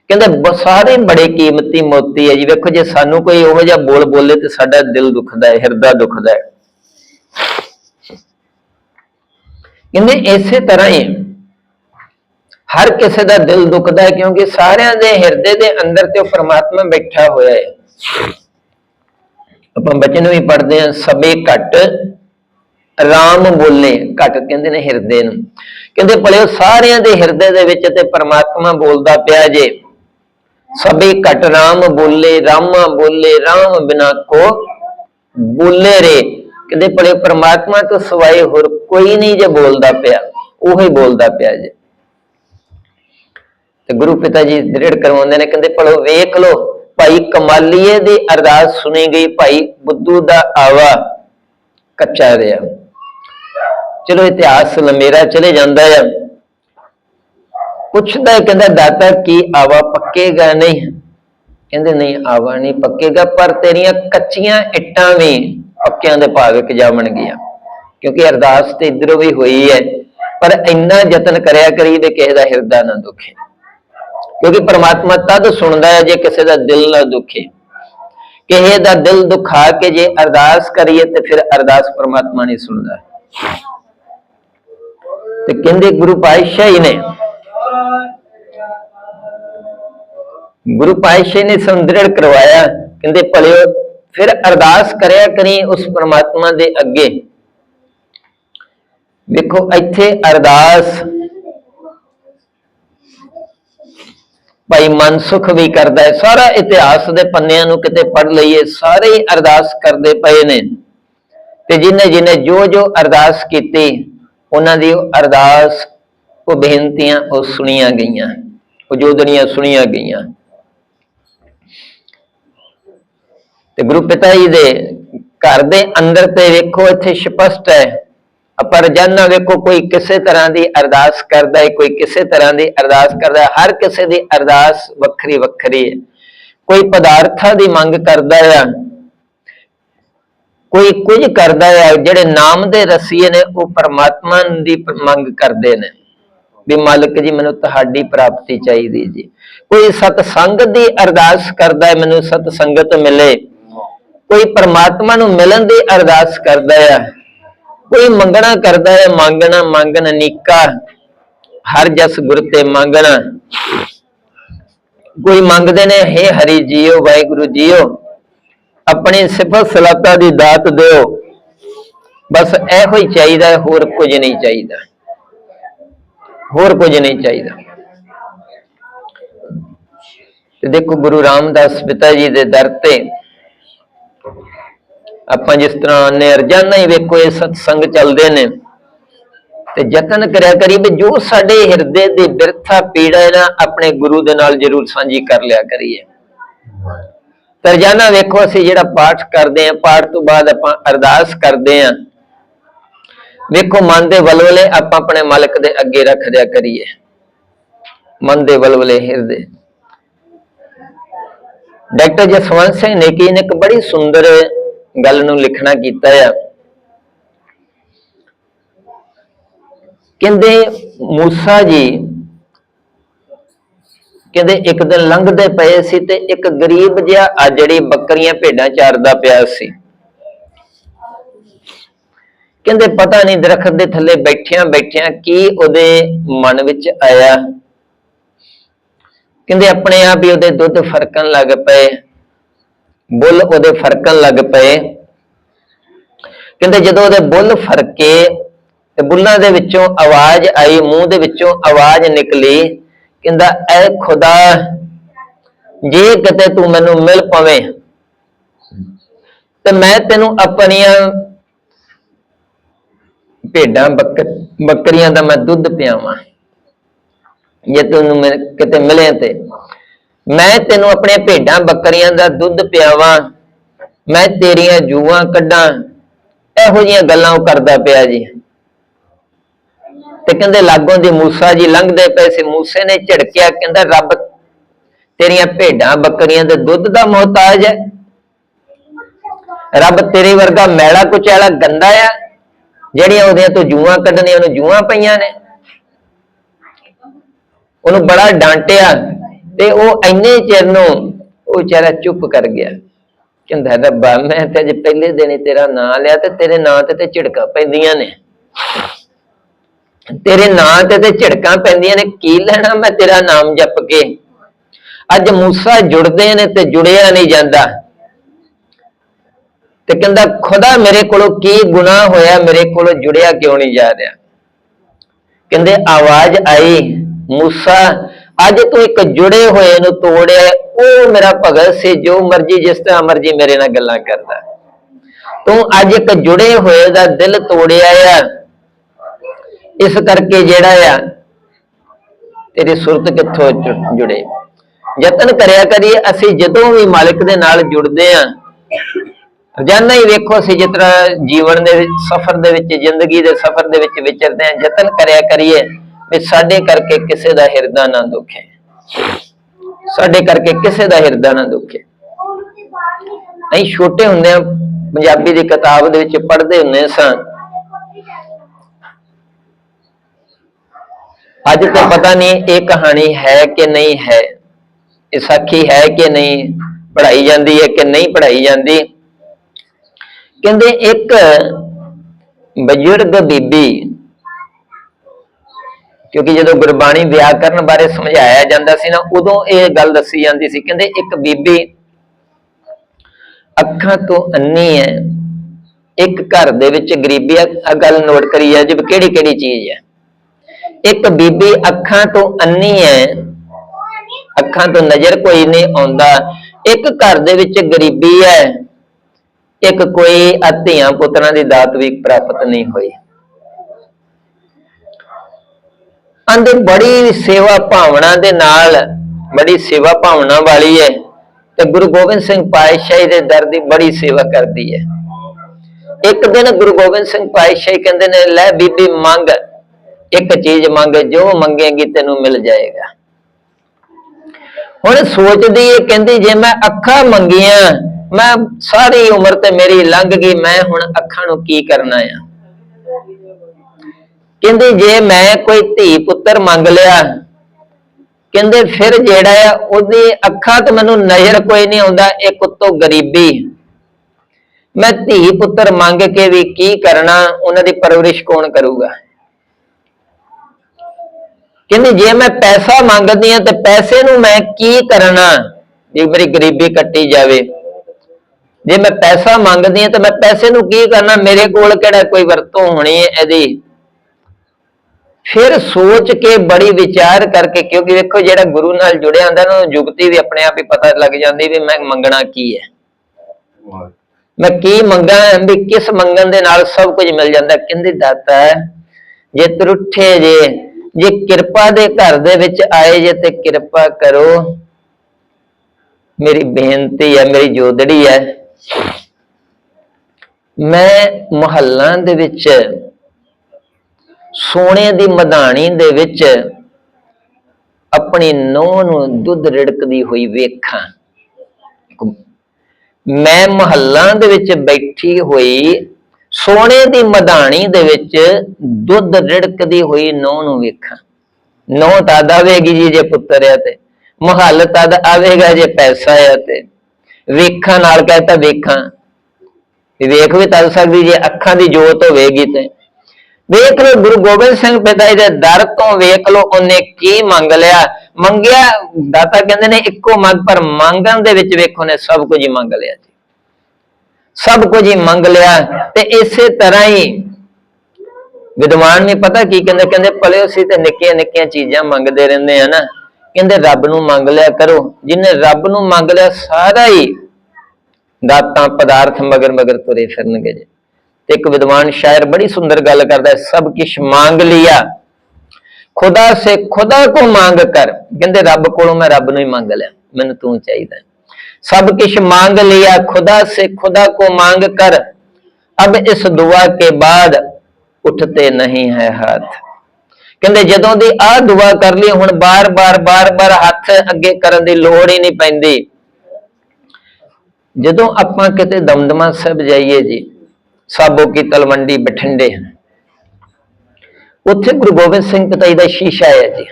ਕਹਿੰਦੇ ਸਾਰੇ ਬੜੇ ਕੀਮਤੀ ਮੋਤੀ ਹੈ ਜੀ, ਵੇਖੋ ਜੇ ਸਾਨੂੰ ਕੋਈ ਉਹੋ ਜਿਹਾ ਬੋਲ ਬੋਲੇ ਤੇ ਸਾਡਾ ਦਿਲ ਦੁਖਦਾ ਹੈ, ਹਿਰਦਾ ਦੁਖਦਾ ਹੈ। ਕਹਿੰਦੇ ਇਸੇ ਤਰ੍ਹਾਂ ਹੀ ਹਰ ਕਿਸੇ ਦਾ ਦਿਲ ਦੁਖਦਾ ਹੈ ਕਿਉਂਕਿ ਸਾਰਿਆਂ ਦੇ ਹਿਰਦੇ ਦੇ ਅੰਦਰ ਤੇ ਉਹ ਪ੍ਰਮਾਤਮਾ ਬੈਠਾ ਹੋਇਆ ਹੈ। ਆਪਾਂ ਬਚਨ ਵੀ ਪੜ੍ਹਦੇ ਹਾਂ, ਸਭੇ ਘਟ, ਰਾਮ ਬੋਲੇ, ਘਟ ਕਹਿੰਦੇ ਨੇ ਹਿਰਦੇ ਨੂੰ। ਕਹਿੰਦੇ ਭਲਿਓ ਸਾਰਿਆਂ ਦੇ ਹਿਰਦੇ ਦੇ ਵਿੱਚ ਤੇ ਪ੍ਰਮਾਤਮਾ ਬੋਲਦਾ ਪਿਆ ਜੇ। ਸਭੇ ਘਟ, ਰਾਮ ਬੋਲੇ, ਰਾਮਾ ਬੋਲੇ, ਰਾਮ ਬਿਨਾ ਕੋ ਬੋਲੇ ਰੇ। ਕਹਿੰਦੇ ਭਲੇ ਪਰਮਾਤਮਾ ਤੋਂ ਸਿਵਾਏ ਹੋਰ ਕੋਈ ਨਹੀਂ ਜੇ ਬੋਲਦਾ ਪਿਆ, ਉਹ ਹੀ ਬੋਲਦਾ ਪਿਆ ਜੇ। ਤੇ ਗੁਰੂ ਪਿਤਾ ਜੀ ਦ੍ਰਿੜ ਕਰਵਾਉਂਦੇ ਨੇ, ਕਹਿੰਦੇ ਭਲੋ ਵੇਖ ਲੋ ਭਾਈ ਕਮਾਲੀਏ ਦੀ ਅਰਦਾਸ ਸੁਣੀ ਗਈ, ਭਾਈ ਬੁੱਧੂ ਦਾ ਆਵਾ ਕੱਚਾ ਰਿਹਾ। ਚਲੋ ਇਤਿਹਾਸ ਲੰਮੇਰਾ ਚਲੇ ਜਾਂਦਾ ਹੈ ਪੁੱਛਦਾ ਕਹਿੰਦਾ ਦਾਤਾ ਕੀ ਆਵਾ ਪੱਕੇਗਾ ਨਹੀਂ? ਕਹਿੰਦੇ ਨਹੀਂ, ਆਵਾ ਨਹੀਂ ਪੱਕੇਗਾ, ਪਰ ਤੇਰੀਆਂ ਕੱਚੀਆਂ ਇੱਟਾਂ ਵੀ ਪੱਕਿਆਂ ਦੇ ਭਾਗ ਜਾਵਣਗੀਆਂ ਕਿਉਂਕਿ ਅਰਦਾਸ ਤੇ ਇਧਰੋਂ ਵੀ ਹੋਈ ਹੈ, ਪਰ ਇੰਨਾ ਯਤਨ ਕਰਿਆ ਕਰੀ ਵੀ ਕਿਸੇ ਦਾ ਹਿਰਦਾ ਨਾ ਦੁਖੇ। ਕਿਉਂਕਿ ਪ੍ਰਮਾਤਮਾ ਤਦ ਸੁਣਦਾ ਹੈ ਜੇ ਕਿਸੇ ਦਾ ਦਿਲ ਨਾ ਦੁਖੇ। ਕਿਸੇ ਦਾ ਦਿਲ ਦੁਖਾ ਕੇ ਜੇ ਅਰਦਾਸ ਕਰੀਏ ਤੇ ਫਿਰ ਅਰਦਾਸ ਪ੍ਰਮਾਤਮਾ ਨਹੀਂ ਸੁਣਦਾ ਤੇ ਕਹਿੰਦੇ ਗੁਰੂ ਪਾਤਸ਼ਾਹੀ ਨੇ, ਗੁਰੂ ਪਾਤਸ਼ਾਹ ਨੇ ਸੰਦ੍ਰਿੜ ਕਰਵਾਇਆ। ਕਹਿੰਦੇ ਭਲਿਓ ਫਿਰ ਅਰਦਾਸ ਕਰਿਆ ਕਰੀ ਉਸ ਪ੍ਰਮਾਤਮਾ ਦੇ ਅੱਗੇ। ਵੇਖੋ, ਇੱਥੇ ਅਰਦਾਸ ਭਾਈ ਮਨਸੁਖ ਵੀ ਕਰਦਾ ਹੈ। ਸਾਰਾ ਇਤਿਹਾਸ ਦੇ ਪੰਨਿਆਂ ਨੂੰ ਕਿਤੇ ਪੜ ਲਈਏ, ਸਾਰੇ ਹੀ ਅਰਦਾਸ ਕਰਦੇ ਪਏ ਨੇ। ਤੇ ਜਿਨੇ ਜਿਨੇ ਜੋ ਜੋ ਅਰਦਾਸ ਕੀਤੀ, ਉਹਨਾਂ ਦੀ ਉਹ ਅਰਦਾਸ, ਉਹ ਬੇਨਤੀਆਂ ਉਹ ਸੁਣੀਆਂ ਗਈਆਂ, ਉਹ ਜੋਦੜੀਆਂ ਸੁਣੀਆਂ ਗਈਆਂ। ਤੇ ਗੁਰੂ ਪਿਤਾ ਜੀ ਦੇ ਘਰ ਦੇ ਅੰਦਰ ਤੇ ਵੇਖੋ ਇੱਥੇ ਸਪਸ਼ਟ ਹੈ। ਆਪਾਂ ਰੋਜ਼ਾਨਾ ਵੇਖੋ ਕੋਈ ਕਿਸੇ ਤਰ੍ਹਾਂ ਦੀ ਅਰਦਾਸ ਕਰਦਾ ਹੈ, ਕੋਈ ਕਿਸੇ ਤਰ੍ਹਾਂ ਦੀ ਅਰਦਾਸ ਕਰਦਾ ਹੈ, ਹਰ ਕਿਸੇ ਦੀ ਅਰਦਾਸ ਵੱਖਰੀ ਵੱਖਰੀ ਹੈ। ਕੋਈ ਪਦਾਰਥਾਂ ਦੀ ਮੰਗ ਕਰਦਾ ਹੈ, ਕੋਈ ਕੁਝ ਕਰਦਾ ਹੈ, ਜਿਹੜੇ ਨਾਮ ਦੇ ਰਸੀਏ ਨੇ, ਉਹ ਪਰਮਾਤਮਾ ਦੀ ਮੰਗ ਕਰਦੇ ਨੇ। ਵੀ ਮਾਲਕ ਜੀ, ਮੈਨੂੰ ਤੁਹਾਡੀ ਪ੍ਰਾਪਤੀ ਚਾਹੀਦੀ ਜੀ। ਕੋਈ ਸਤਸੰਗ ਦੀ ਅਰਦਾਸ ਕਰਦਾ ਹੈ, ਮੈਨੂੰ ਸਤਸੰਗਤ ਮਿਲੇ। ਕੋਈ ਪਰਮਾਤਮਾ ਨੂੰ ਮਿਲਣ ਦੀ ਅਰਦਾਸ ਕਰਦਾ ਆ, ਕੋਈ ਮੰਗਣਾ ਕਰਦਾ ਹੈ ਮੰਗਣਾ, ਮੰਗਣ ਨੀਕਾ ਹਰ ਜਸ ਗੁਰ ਤੇ ਮੰਗਣਾ। ਕੋਈ ਮੰਗਦੇ ਨੇ, ਹੇ ਹਰੀ ਜੀਓ, ਵਾਹਿਗੁਰੂ ਜੀਓ, ਆਪਣੀ ਸਿਫਤ ਸਲਾਤਾ ਦੀ ਦਾਤ ਦਿਓ। ਬਸ ਇਹੋ ਹੀ ਚਾਹੀਦਾ, ਹੋਰ ਕੁਝ ਨਹੀਂ ਚਾਹੀਦਾ। ਹੋਰ ਕੁਝ ਨਹੀਂ ਚਾਹੀਦਾ। ਤੇ ਦੇਖੋ ਗੁਰੂ ਰਾਮਦਾਸ ਪਿਤਾ ਜੀ ਦੇ ਦਰ ਤੇ ਆਪਾਂ ਜਿਸ ਤਰ੍ਹਾਂ ਨੇ ਰੋਜ਼ਾਨਾ ਹੀ ਵੇਖੋ ਇਹ ਸਤਸੰਗ ਚੱਲਦੇ ਨੇ, ਤੇ ਯਤਨ ਕਰਿਆ ਕਰੀ ਵੀ ਜੋ ਸਾਡੇ ਹਿਰਦੇ ਦੀ ਬਿਰਥਾ ਪੀੜਾ ਹੈ ਨਾ, ਆਪਣੇ ਗੁਰੂ ਦੇ ਨਾਲ ਜਰੂਰ ਸਾਂਝੀ ਕਰ ਲਿਆ ਕਰੀਏ। ਤੇ ਵੇਖੋ ਅਸੀਂ ਜਿਹੜਾ ਪਾਠ ਕਰਦੇ ਆਂ ਪਾਠ ਤੋਂ ਬਾਅਦ ਆਪਾਂ ਅਰਦਾਸ ਕਰਦੇ ਆਂ ਵੇਖੋ ਮਨ ਦੇ ਵਲਵਲੇ ਆਪਾਂ ਆਪਣੇ ਮਾਲਕ ਦੇ ਅੱਗੇ ਰੱਖ ਦਿਆ ਕਰੀਏ। ਮਨ ਦੇ ਵਲਵਲੇ ਹਿਰਦੇ। ਡਾਕਟਰ ਜਸਵੰਤ ਸਿੰਘ ਨੇਕੀ ਨੇ ਇੱਕ ਬੜੀ ਸੁੰਦਰ ਗੱਲ ਨੂੰ ਲਿਖਣਾ ਕੀਤਾ ਆ। ਕਹਿੰਦੇ, ਮੂਸਾ ਜੀ ਕਹਿੰਦੇ, ਇੱਕ ਦਿਨ ਲੰਘਦੇ ਪਏ ਸੀ ਤੇ ਇੱਕ ਗਰੀਬ ਜਿਹਾ ਆ ਜਿਹੜੀ ਬੱਕਰੀਆਂ ਭੇਡਾਂ ਚਾਰਦਾ ਪਿਆ ਸੀ। ਕਹਿੰਦੇ, ਪਤਾ ਨਹੀਂ ਦਰਖਤ ਦੇ ਥੱਲੇ ਬੈਠਿਆਂ ਬੈਠਿਆਂ ਕੀ ਉਹਦੇ ਮਨ ਵਿੱਚ ਆਇਆ। ਕਹਿੰਦੇ ਆਪਣੇ ਆਪ ਹੀ ਉਹਦੇ ਦੁੱਧ ਫਰਕਣ ਲੱਗ ਪਏ। ਬੁੱਲ ਉਹਦੇ ਫਰਕਣ ਲੱਗ ਪਏ। ਕਹਿੰਦੇ ਜਦੋਂ ਉਹਦੇ ਬੁੱਲ ਫਰਕੇ ਤੇ ਬੁੱਲਾਂ ਦੇ ਵਿੱਚੋਂ ਆਵਾਜ਼ ਆਈ, ਮੂੰਹ ਦੇ ਵਿੱਚੋਂ ਆਵਾਜ਼ ਨਿਕਲੀ, ਕਹਿੰਦਾ, ਐ ਖੁਦਾ, ਜੇ ਕਿਤੇ ਤੂੰ ਮੈਨੂੰ ਮਿਲ ਪਵੇਂ ਤੇ ਮੈਂ ਤੈਨੂੰ ਆਪਣੀਆਂ ਭੇਡਾਂ, ਬੱਕ- ਬੱਕਰੀਆਂ ਦਾ ਮੈਂ ਦੁੱਧ ਪਿਆਵਾਂ। ਜੇ ਤੈਨੂੰ ਮਿਲ- ਕਿਤੇ ਮਿਲੇ ਤੇ। ਮੈਂ ਤੈਨੂੰ ਆਪਣੇ ਭੇਡਾਂ ਬੱਕਰੀਆਂ ਦਾ ਦੁੱਧ ਪਿਆਵਾਂ। ਮੈਂ ਤੇਰੀਆਂ ਜੂਆਂ ਕੱਢਾਂ। ਇਹੋ ਜੀਆਂ ਗੱਲਾਂ ਉਹ ਕਰਦਾ ਪਿਆ ਜੀ। ਤੇ ਕਹਿੰਦੇ ਲਾਗੋਂ ਦੀ ਮੂਸਾ ਜੀ ਲੰਘਦੇ ਪਏ ਸੀ। ਮੂਸੇ ਨੇ ਝਿੜਕਿਆ, ਕਹਿੰਦਾ, ਰੱਬ, ਤੇਰੀਆਂ ਭੇਡਾਂ ਬੱਕਰੀਆਂ ਦੇ ਦੁੱਧ ਦਾ ਮੁਹਤਾਜ ਹੈ। ਰੱਬ ਤੇਰੇ ਵਰਗਾ ਮੈਲਾ ਕੁਚੈਲਾ ਗੰਦਾ ਆ। ਜਿਹੜੀਆਂ ਉਹਦੀਆਂ ਤੋਂ ਜੂਆਂ ਕੱਢਣੀਆਂ, ਉਹਨੂੰ ਜੂਆਂ ਪਈਆਂ ਨੇ। ਉਹਨੂੰ ਬੜਾ ਡਾਂਟਿਆ ਤੇ ਉਹ ਇੰਨੇ ਚਿਰ ਨੂੰ ਉਹ ਵਿਚਾਰਾ ਚੁੱਪ ਕਰ ਗਿਆ। ਕਹਿੰਦਾ ਰੱਬਾ ਮੈਂ ਤੇ ਅੱਜ ਪਹਿਲੇ ਦਿਨ ਹੀ ਤੇਰਾ ਨਾਂ ਲਿਆ ਤੇ ਤੇਰੇ ਨਾਂ ਤੇ ਤੇ ਝਿੜਕਾਂ ਪੈਂਦੀਆਂ ਨੇ। ਤੇਰੇ ਨਾਂ ਤੇ ਤੇ ਝਿੜਕਾਂ ਪੈਂਦੀਆਂ ਨੇ ਕੀ ਲੈਣਾ ਮੈਂ ਤੇਰਾ ਨਾਮ ਜਪ ਕੇ? ਅੱਜ ਮੂਸਾ ਜੁੜਦੇ ਨੇ ਤੇ ਜੁੜਿਆ ਨਹੀਂ ਜਾਂਦਾ। ਤੇ ਕਹਿੰਦਾ ਖੁਦਾ ਮੇਰੇ ਕੋਲੋਂ ਕੀ ਗੁਨਾਹ ਹੋਇਆ ਮੇਰੇ ਕੋਲੋਂ ਜੁੜਿਆ ਕਿਉਂ ਨਹੀਂ ਜਾ ਰਿਹਾ? ਕਹਿੰਦੇ ਆਵਾਜ਼ ਆਈ। ਮੂਸਾ, ਅੱਜ ਤੂੰ ਇੱਕ ਜੁੜੇ ਹੋਏ ਨੂੰ ਤੋੜਿਆ ਉਹ ਮੇਰਾ ਭਗਤ ਸੀ, ਜੋ ਮਰਜ਼ੀ ਜਿਸ ਤਰ੍ਹਾਂ ਮਰਜ਼ੀ ਮੇਰੇ ਨਾਲ ਗੱਲਾਂ ਕਰਦਾ ਤੂੰ ਅੱਜ ਇੱਕ ਜੁੜੇ ਹੋਏ ਦਾ ਦਿਲ ਤੋੜਿਆ ਆ। ਇਸ ਕਰਕੇ ਜਿਹੜਾ ਆ, ਤੇਰੀ ਸੁਰਤ ਕਿੱਥੋਂ ਜੁੜੇ? ਯਤਨ ਕਰਿਆ ਕਰੀਏ, ਅਸੀਂ ਜਦੋਂ ਵੀ ਮਾਲਕ ਦੇ ਨਾਲ ਜੁੜਦੇ ਆ ਰੋਜ਼ਾਨਾ ਹੀ ਵੇਖੋ ਅਸੀਂ ਜਿਸ ਤਰ੍ਹਾਂ ਜੀਵਨ ਦੇ ਵਿੱਚ, ਸਫ਼ਰ ਦੇ ਵਿੱਚ, ਜ਼ਿੰਦਗੀ ਦੇ ਸਫ਼ਰ ਦੇ ਵਿੱਚ ਵਿਚਰਦੇ ਆ ਯਤਨ ਕਰਿਆ ਕਰੀਏ ਵੀ ਸਾਡੇ ਕਰਕੇ ਕਿਸੇ ਦਾ ਹਿਰਦਾ ਨਾ ਦੁਖੇ। ਸਾਡੇ ਕਰਕੇ ਕਿਸੇ ਦਾ ਹਿਰਦਾ ਨਾ ਦੁਖੇ। ਅਸੀਂ ਛੋਟੇ ਹੁੰਦੇ ਆ ਪੰਜਾਬੀ ਦੀ ਕਿਤਾਬ ਦੇ ਵਿੱਚ ਪੜ੍ਹਦੇ ਹੁੰਦੇ ਸਾਂ। ਅੱਜ ਤਾਂ ਪਤਾ ਨਹੀਂ ਇਹ ਕਹਾਣੀ ਹੈ ਕਿ ਨਹੀਂ ਹੈ। ਇਹ ਸਾਖੀ ਹੈ ਕਿ ਨਹੀਂ, ਪੜ੍ਹਾਈ ਜਾਂਦੀ ਹੈ ਕਿ ਨਹੀਂ ਪੜ੍ਹਾਈ ਜਾਂਦੀ। ਕਹਿੰਦੇ ਇੱਕ ਬਜ਼ੁਰਗ ਬੀਬੀ ਕਿਉਂਕਿ ਜਦੋਂ ਗੁਰਬਾਣੀ ਵਿਆਕਰਨ ਬਾਰੇ ਸਮਝਾਇਆ ਜਾਂਦਾ ਸੀ ਨਾ, ਉਦੋਂ ਇਹ ਗੱਲ ਦੱਸੀ ਜਾਂਦੀ ਸੀ। ਕਹਿੰਦੇ ਇੱਕ ਬੀਬੀ ਅੱਖਾਂ ਤੋਂ ਅੰਨੀ ਹੈ, ਇੱਕ ਘਰ ਦੇ ਵਿੱਚ ਗਰੀਬੀ ਆ ਗੱਲ ਨੋਟ ਕਰੀ ਜਾ ਜੀ ਕਿਹੜੀ ਕਿਹੜੀ ਚੀਜ਼ ਹੈ? ਇੱਕ ਬੀਬੀ ਅੱਖਾਂ ਤੋਂ ਅੰਨੀ ਹੈ, ਅੱਖਾਂ ਤੋਂ ਨਜ਼ਰ ਕੋਈ ਨਹੀਂ ਆਉਂਦਾ। ਇੱਕ ਘਰ ਦੇ ਵਿੱਚ ਗਰੀਬੀ ਹੈ, ਇੱਕ ਕੋਈ ਧੀਆਂ ਪੁੱਤਰਾਂ ਦੀ ਦਾਤ ਵੀ ਪ੍ਰਾਪਤ ਨਹੀਂ ਹੋਈ। ਅੰਦਰ ਬੜੀ ਸੇਵਾ ਭਾਵਨਾ ਦੇ ਨਾਲ, ਬੜੀ ਸੇਵਾ ਭਾਵਨਾ ਵਾਲੀ ਹੈ ਤੇ ਗੁਰੂ ਗੋਬਿੰਦ ਸਿੰਘ ਪਾਤਸ਼ਾਹੀ ਦੇ ਦਰ ਦੀ ਬੜੀ ਸੇਵਾ ਕਰਦੀ ਹੈ ਇੱਕ ਦਿਨ ਗੁਰੂ ਗੋਬਿੰਦ ਸਿੰਘ ਪਾਤਸ਼ਾਹੀ ਕਹਿੰਦੇ ਨੇ, ਲੈ ਬੀਬੀ, ਮੰਗ, ਇੱਕ ਚੀਜ਼ ਮੰਗ, ਜੋ ਮੰਗੇਗੀ ਤੈਨੂੰ ਮਿਲ ਜਾਏਗਾ। ਹੁਣ ਸੋਚਦੀ ਹੈ ਕਹਿੰਦੀ, ਜੇ ਮੈਂ ਅੱਖਾਂ ਮੰਗੀਆਂ, ਮੈਂ ਸਾਰੀ ਉਮਰ ਤੇ ਮੇਰੀ ਲੰਘ ਗਈ, ਮੈਂ ਹੁਣ ਅੱਖਾਂ ਨੂੰ ਕੀ ਕਰਨਾ ਆ? ਕਹਿੰਦੇ, ਜੇ ਮੈਂ ਕੋਈ ਧੀ ਪੁੱਤਰ ਮੰਗ ਲਿਆ, ਕਹਿੰਦੇ, ਫਿਰ ਜਿਹੜਾ ਆ, ਉਹਦੀ ਅੱਖਾਂ ਤੋਂ ਮੈਨੂੰ ਨਜ਼ਰ ਕੋਈ ਨਹੀਂ ਆਉਂਦਾ, ਇੱਕ ਉੱਤੋਂ ਗਰੀਬੀ। ਮੈਂ ਧੀ ਪੁੱਤਰ ਮੰਗ ਕੇ ਵੀ ਕੀ ਕਰਨਾ, ਉਹਨਾਂ ਦੀ ਪਰਵਰਿਸ਼ ਕੌਣ ਕਰੂਗਾ? ਕਹਿੰਦੇ, ਜੇ ਮੈਂ ਪੈਸਾ ਮੰਗਦੀ ਆ ਤੇ ਪੈਸੇ ਨੂੰ ਮੈਂ ਕੀ ਕਰਨਾ, ਜੇ ਮੇਰੀ ਗਰੀਬੀ ਕੱਟੀ ਜਾਵੇ? ਜੇ ਮੈਂ ਪੈਸਾ ਮੰਗਦੀ ਆ ਤੇ ਮੈਂ ਪੈਸੇ ਨੂੰ ਕੀ ਕਰਨਾ? ਮੇਰੇ ਕੋਲ ਕਿਹੜਾ ਕੋਈ ਵਰਤੋਂ ਹੋਣੀ ਹੈ ਇਹਦੀ? ਫਿਰ ਸੋਚ ਕੇ ਬੜੀ ਵਿਚਾਰ ਕਰਕੇ ਕਿਉਂਕਿ ਵੇਖੋ ਜਿਹੜਾ ਗੁਰੂ ਨਾਲ ਜੁੜਿਆ ਹੁੰਦਾ ਨਾ ਉਹਨੂੰ ਜੁਗਤੀ ਵੀ ਆਪਣੇ ਆਪ ਹੀ ਪਤਾ ਲੱਗ ਜਾਂਦੀ ਵੀ ਮੈਂ ਮੰਗਣਾ ਕੀ ਹੈ। ਮੈਂ ਕੀ ਮੰਗਾ ਵੀ ਕਿਸ ਮੰਗਣ ਦੇ ਨਾਲ ਸਭ ਕੁਝ ਮਿਲ ਜਾਂਦਾ। ਕਹਿੰਦੇ ਦਾਤਾ ਜੇ ਤਰੁੱਠੇ ਜੇ ਜੇ ਕਿਰਪਾ ਦੇ ਘਰ ਦੇ ਵਿੱਚ ਆਏ ਜੇ ਤੇ ਕਿਰਪਾ ਕਰੋ। ਮੇਰੀ ਬੇਨਤੀ ਹੈ ਮੇਰੀ ਜੋਦੜੀ ਹੈ। ਮੈਂ ਮੁਹੱਲਾਂ ਦੇ ਵਿੱਚ ਸੋਨੇ ਦੀ ਮਧਾਣੀ ਦੇ ਵਿੱਚ ਆਪਣੀ ਨੂੰਹ ਨੂੰ ਦੁੱਧ ਰਿੜਕਦੀ ਹੋਈ ਵੇਖਾਂ। ਮੈਂ ਮਹੱਲਾਂ ਦੇ ਵਿੱਚ ਬੈਠੀ ਹੋਈ ਸੋਨੇ ਦੀ ਮਧਾਣੀ ਦੇ ਵਿੱਚ ਦੁੱਧ ਰਿੜਕਦੀ ਹੋਈ ਨੂੰਹ ਨੂੰ ਵੇਖਾਂ। ਨੂੰਹ ਤਦ ਆਵੇਗੀ ਜੀ ਜੇ ਪੁੱਤਰ ਆ ਤੇ, ਮਹੱਲ ਤਦ ਆਵੇਗਾ ਜੇ ਪੈਸਾ ਆ ਤੇ। ਵੇਖਾਂ ਨਾਲ ਕਹਤਾ ਵੇਖਾਂ। ਵੇਖ ਵੀ ਤਦ ਸਕਦੀ ਜੇ ਅੱਖਾਂ ਦੀ ਜੋਤ ਹੋਵੇਗੀ ਤੇ। ਵੇਖ ਲੋ ਗੁਰੂ ਗੋਬਿੰਦ ਸਿੰਘ ਪਿਤਾ ਜੀ ਦੇ ਦਰ ਤੋਂ ਵੇਖ ਲੋ ਉਹਨੇ ਕੀ ਮੰਗ ਲਿਆ? ਮੰਗਿਆ, ਦਾਤਾ ਕਹਿੰਦੇ ਨੇ, ਇੱਕੋ ਮੰਗ, ਪਰ ਮੰਗਣ ਦੇ ਵਿੱਚ ਵੇਖੋ ਨੇ ਸਭ ਕੁਝ ਹੀ ਮੰਗ ਲਿਆ ਜੀ। ਸਭ ਕੁਝ ਹੀ ਮੰਗ ਲਿਆ ਤੇ ਇਸੇ ਤਰ੍ਹਾਂ ਹੀ ਵਿਦਵਾਨ ਨੇ ਪਤਾ ਕੀ ਕਹਿੰਦੇ? ਕਹਿੰਦੇ, ਭਲੇ ਅਸੀਂ ਤੇ ਨਿੱਕੀਆਂ ਨਿੱਕੀਆਂ ਚੀਜ਼ਾਂ ਮੰਗਦੇ ਰਹਿੰਦੇ ਆ ਨਾ। ਕਹਿੰਦੇ, ਰੱਬ ਨੂੰ ਮੰਗ ਲਿਆ ਕਰੋ। ਜਿਹਨੇ ਰੱਬ ਨੂੰ ਮੰਗ ਲਿਆ, ਸਾਰਾ ਹੀ ਦਾਤਾਂ, ਪਦਾਰਥ ਮਗਰ ਮਗਰ ਤੁਰੇ ਫਿਰਨਗੇ ਜੀ। ਤੇ ਇੱਕ ਵਿਦਵਾਨ ਸ਼ਾਇਰ ਬੜੀ ਸੁੰਦਰ ਗੱਲ ਕਰਦਾ ਸਭ ਕੁਝ ਮੰਗ ਲਿਆ। ਖੁਦਾ ਸੇ ਖੁਦਾ ਕੋ ਮੰਗ ਕਰ। ਕਹਿੰਦੇ, ਰੱਬ ਕੋਲੋਂ ਮੈਂ ਰੱਬ ਨੂੰ ਹੀ ਮੰਗ ਲਿਆ। ਮੈਨੂੰ ਤੂੰ ਚਾਹੀਦਾ ਸਭ ਕੁਝ ਮੰਗ ਲਿਆ, ਖੁਦਾ ਸੇ ਖੁਦਾ ਕੋ ਮੰਗ ਕਰ। ਅਬ ਇਸ ਦੁਆ ਕੇ ਬਾਅਦ ਉੱਠਤੇ ਨਹੀਂ ਹੈ ਹੱਥ। ਕਹਿੰਦੇ, ਜਦੋਂ ਦੀ ਆਹ ਦੁਆ ਕਰ ਲਈ, ਹੁਣ ਬਾਰ-ਬਾਰ ਬਾਰ-ਬਾਰ ਹੱਥ ਅੱਗੇ ਕਰਨ ਦੀ ਲੋੜ ਹੀ ਨਹੀਂ ਪੈਂਦੀ। ਜਦੋਂ ਆਪਾਂ ਕਿਤੇ ਦਮਦਮਾ ਸਾਹਿਬ ਜਾਈਏ ਜੀ ਸਾਬੋ ਕੀ ਤਲਵੰਡੀ ਬਠਿੰਡੇ। ਉੱਥੇ ਗੁਰੂ ਗੋਬਿੰਦ ਸਿੰਘ ਪਿਤਾ ਦਾ ਸ਼ੀਸ਼ਾ ਹੈ ਜੀ।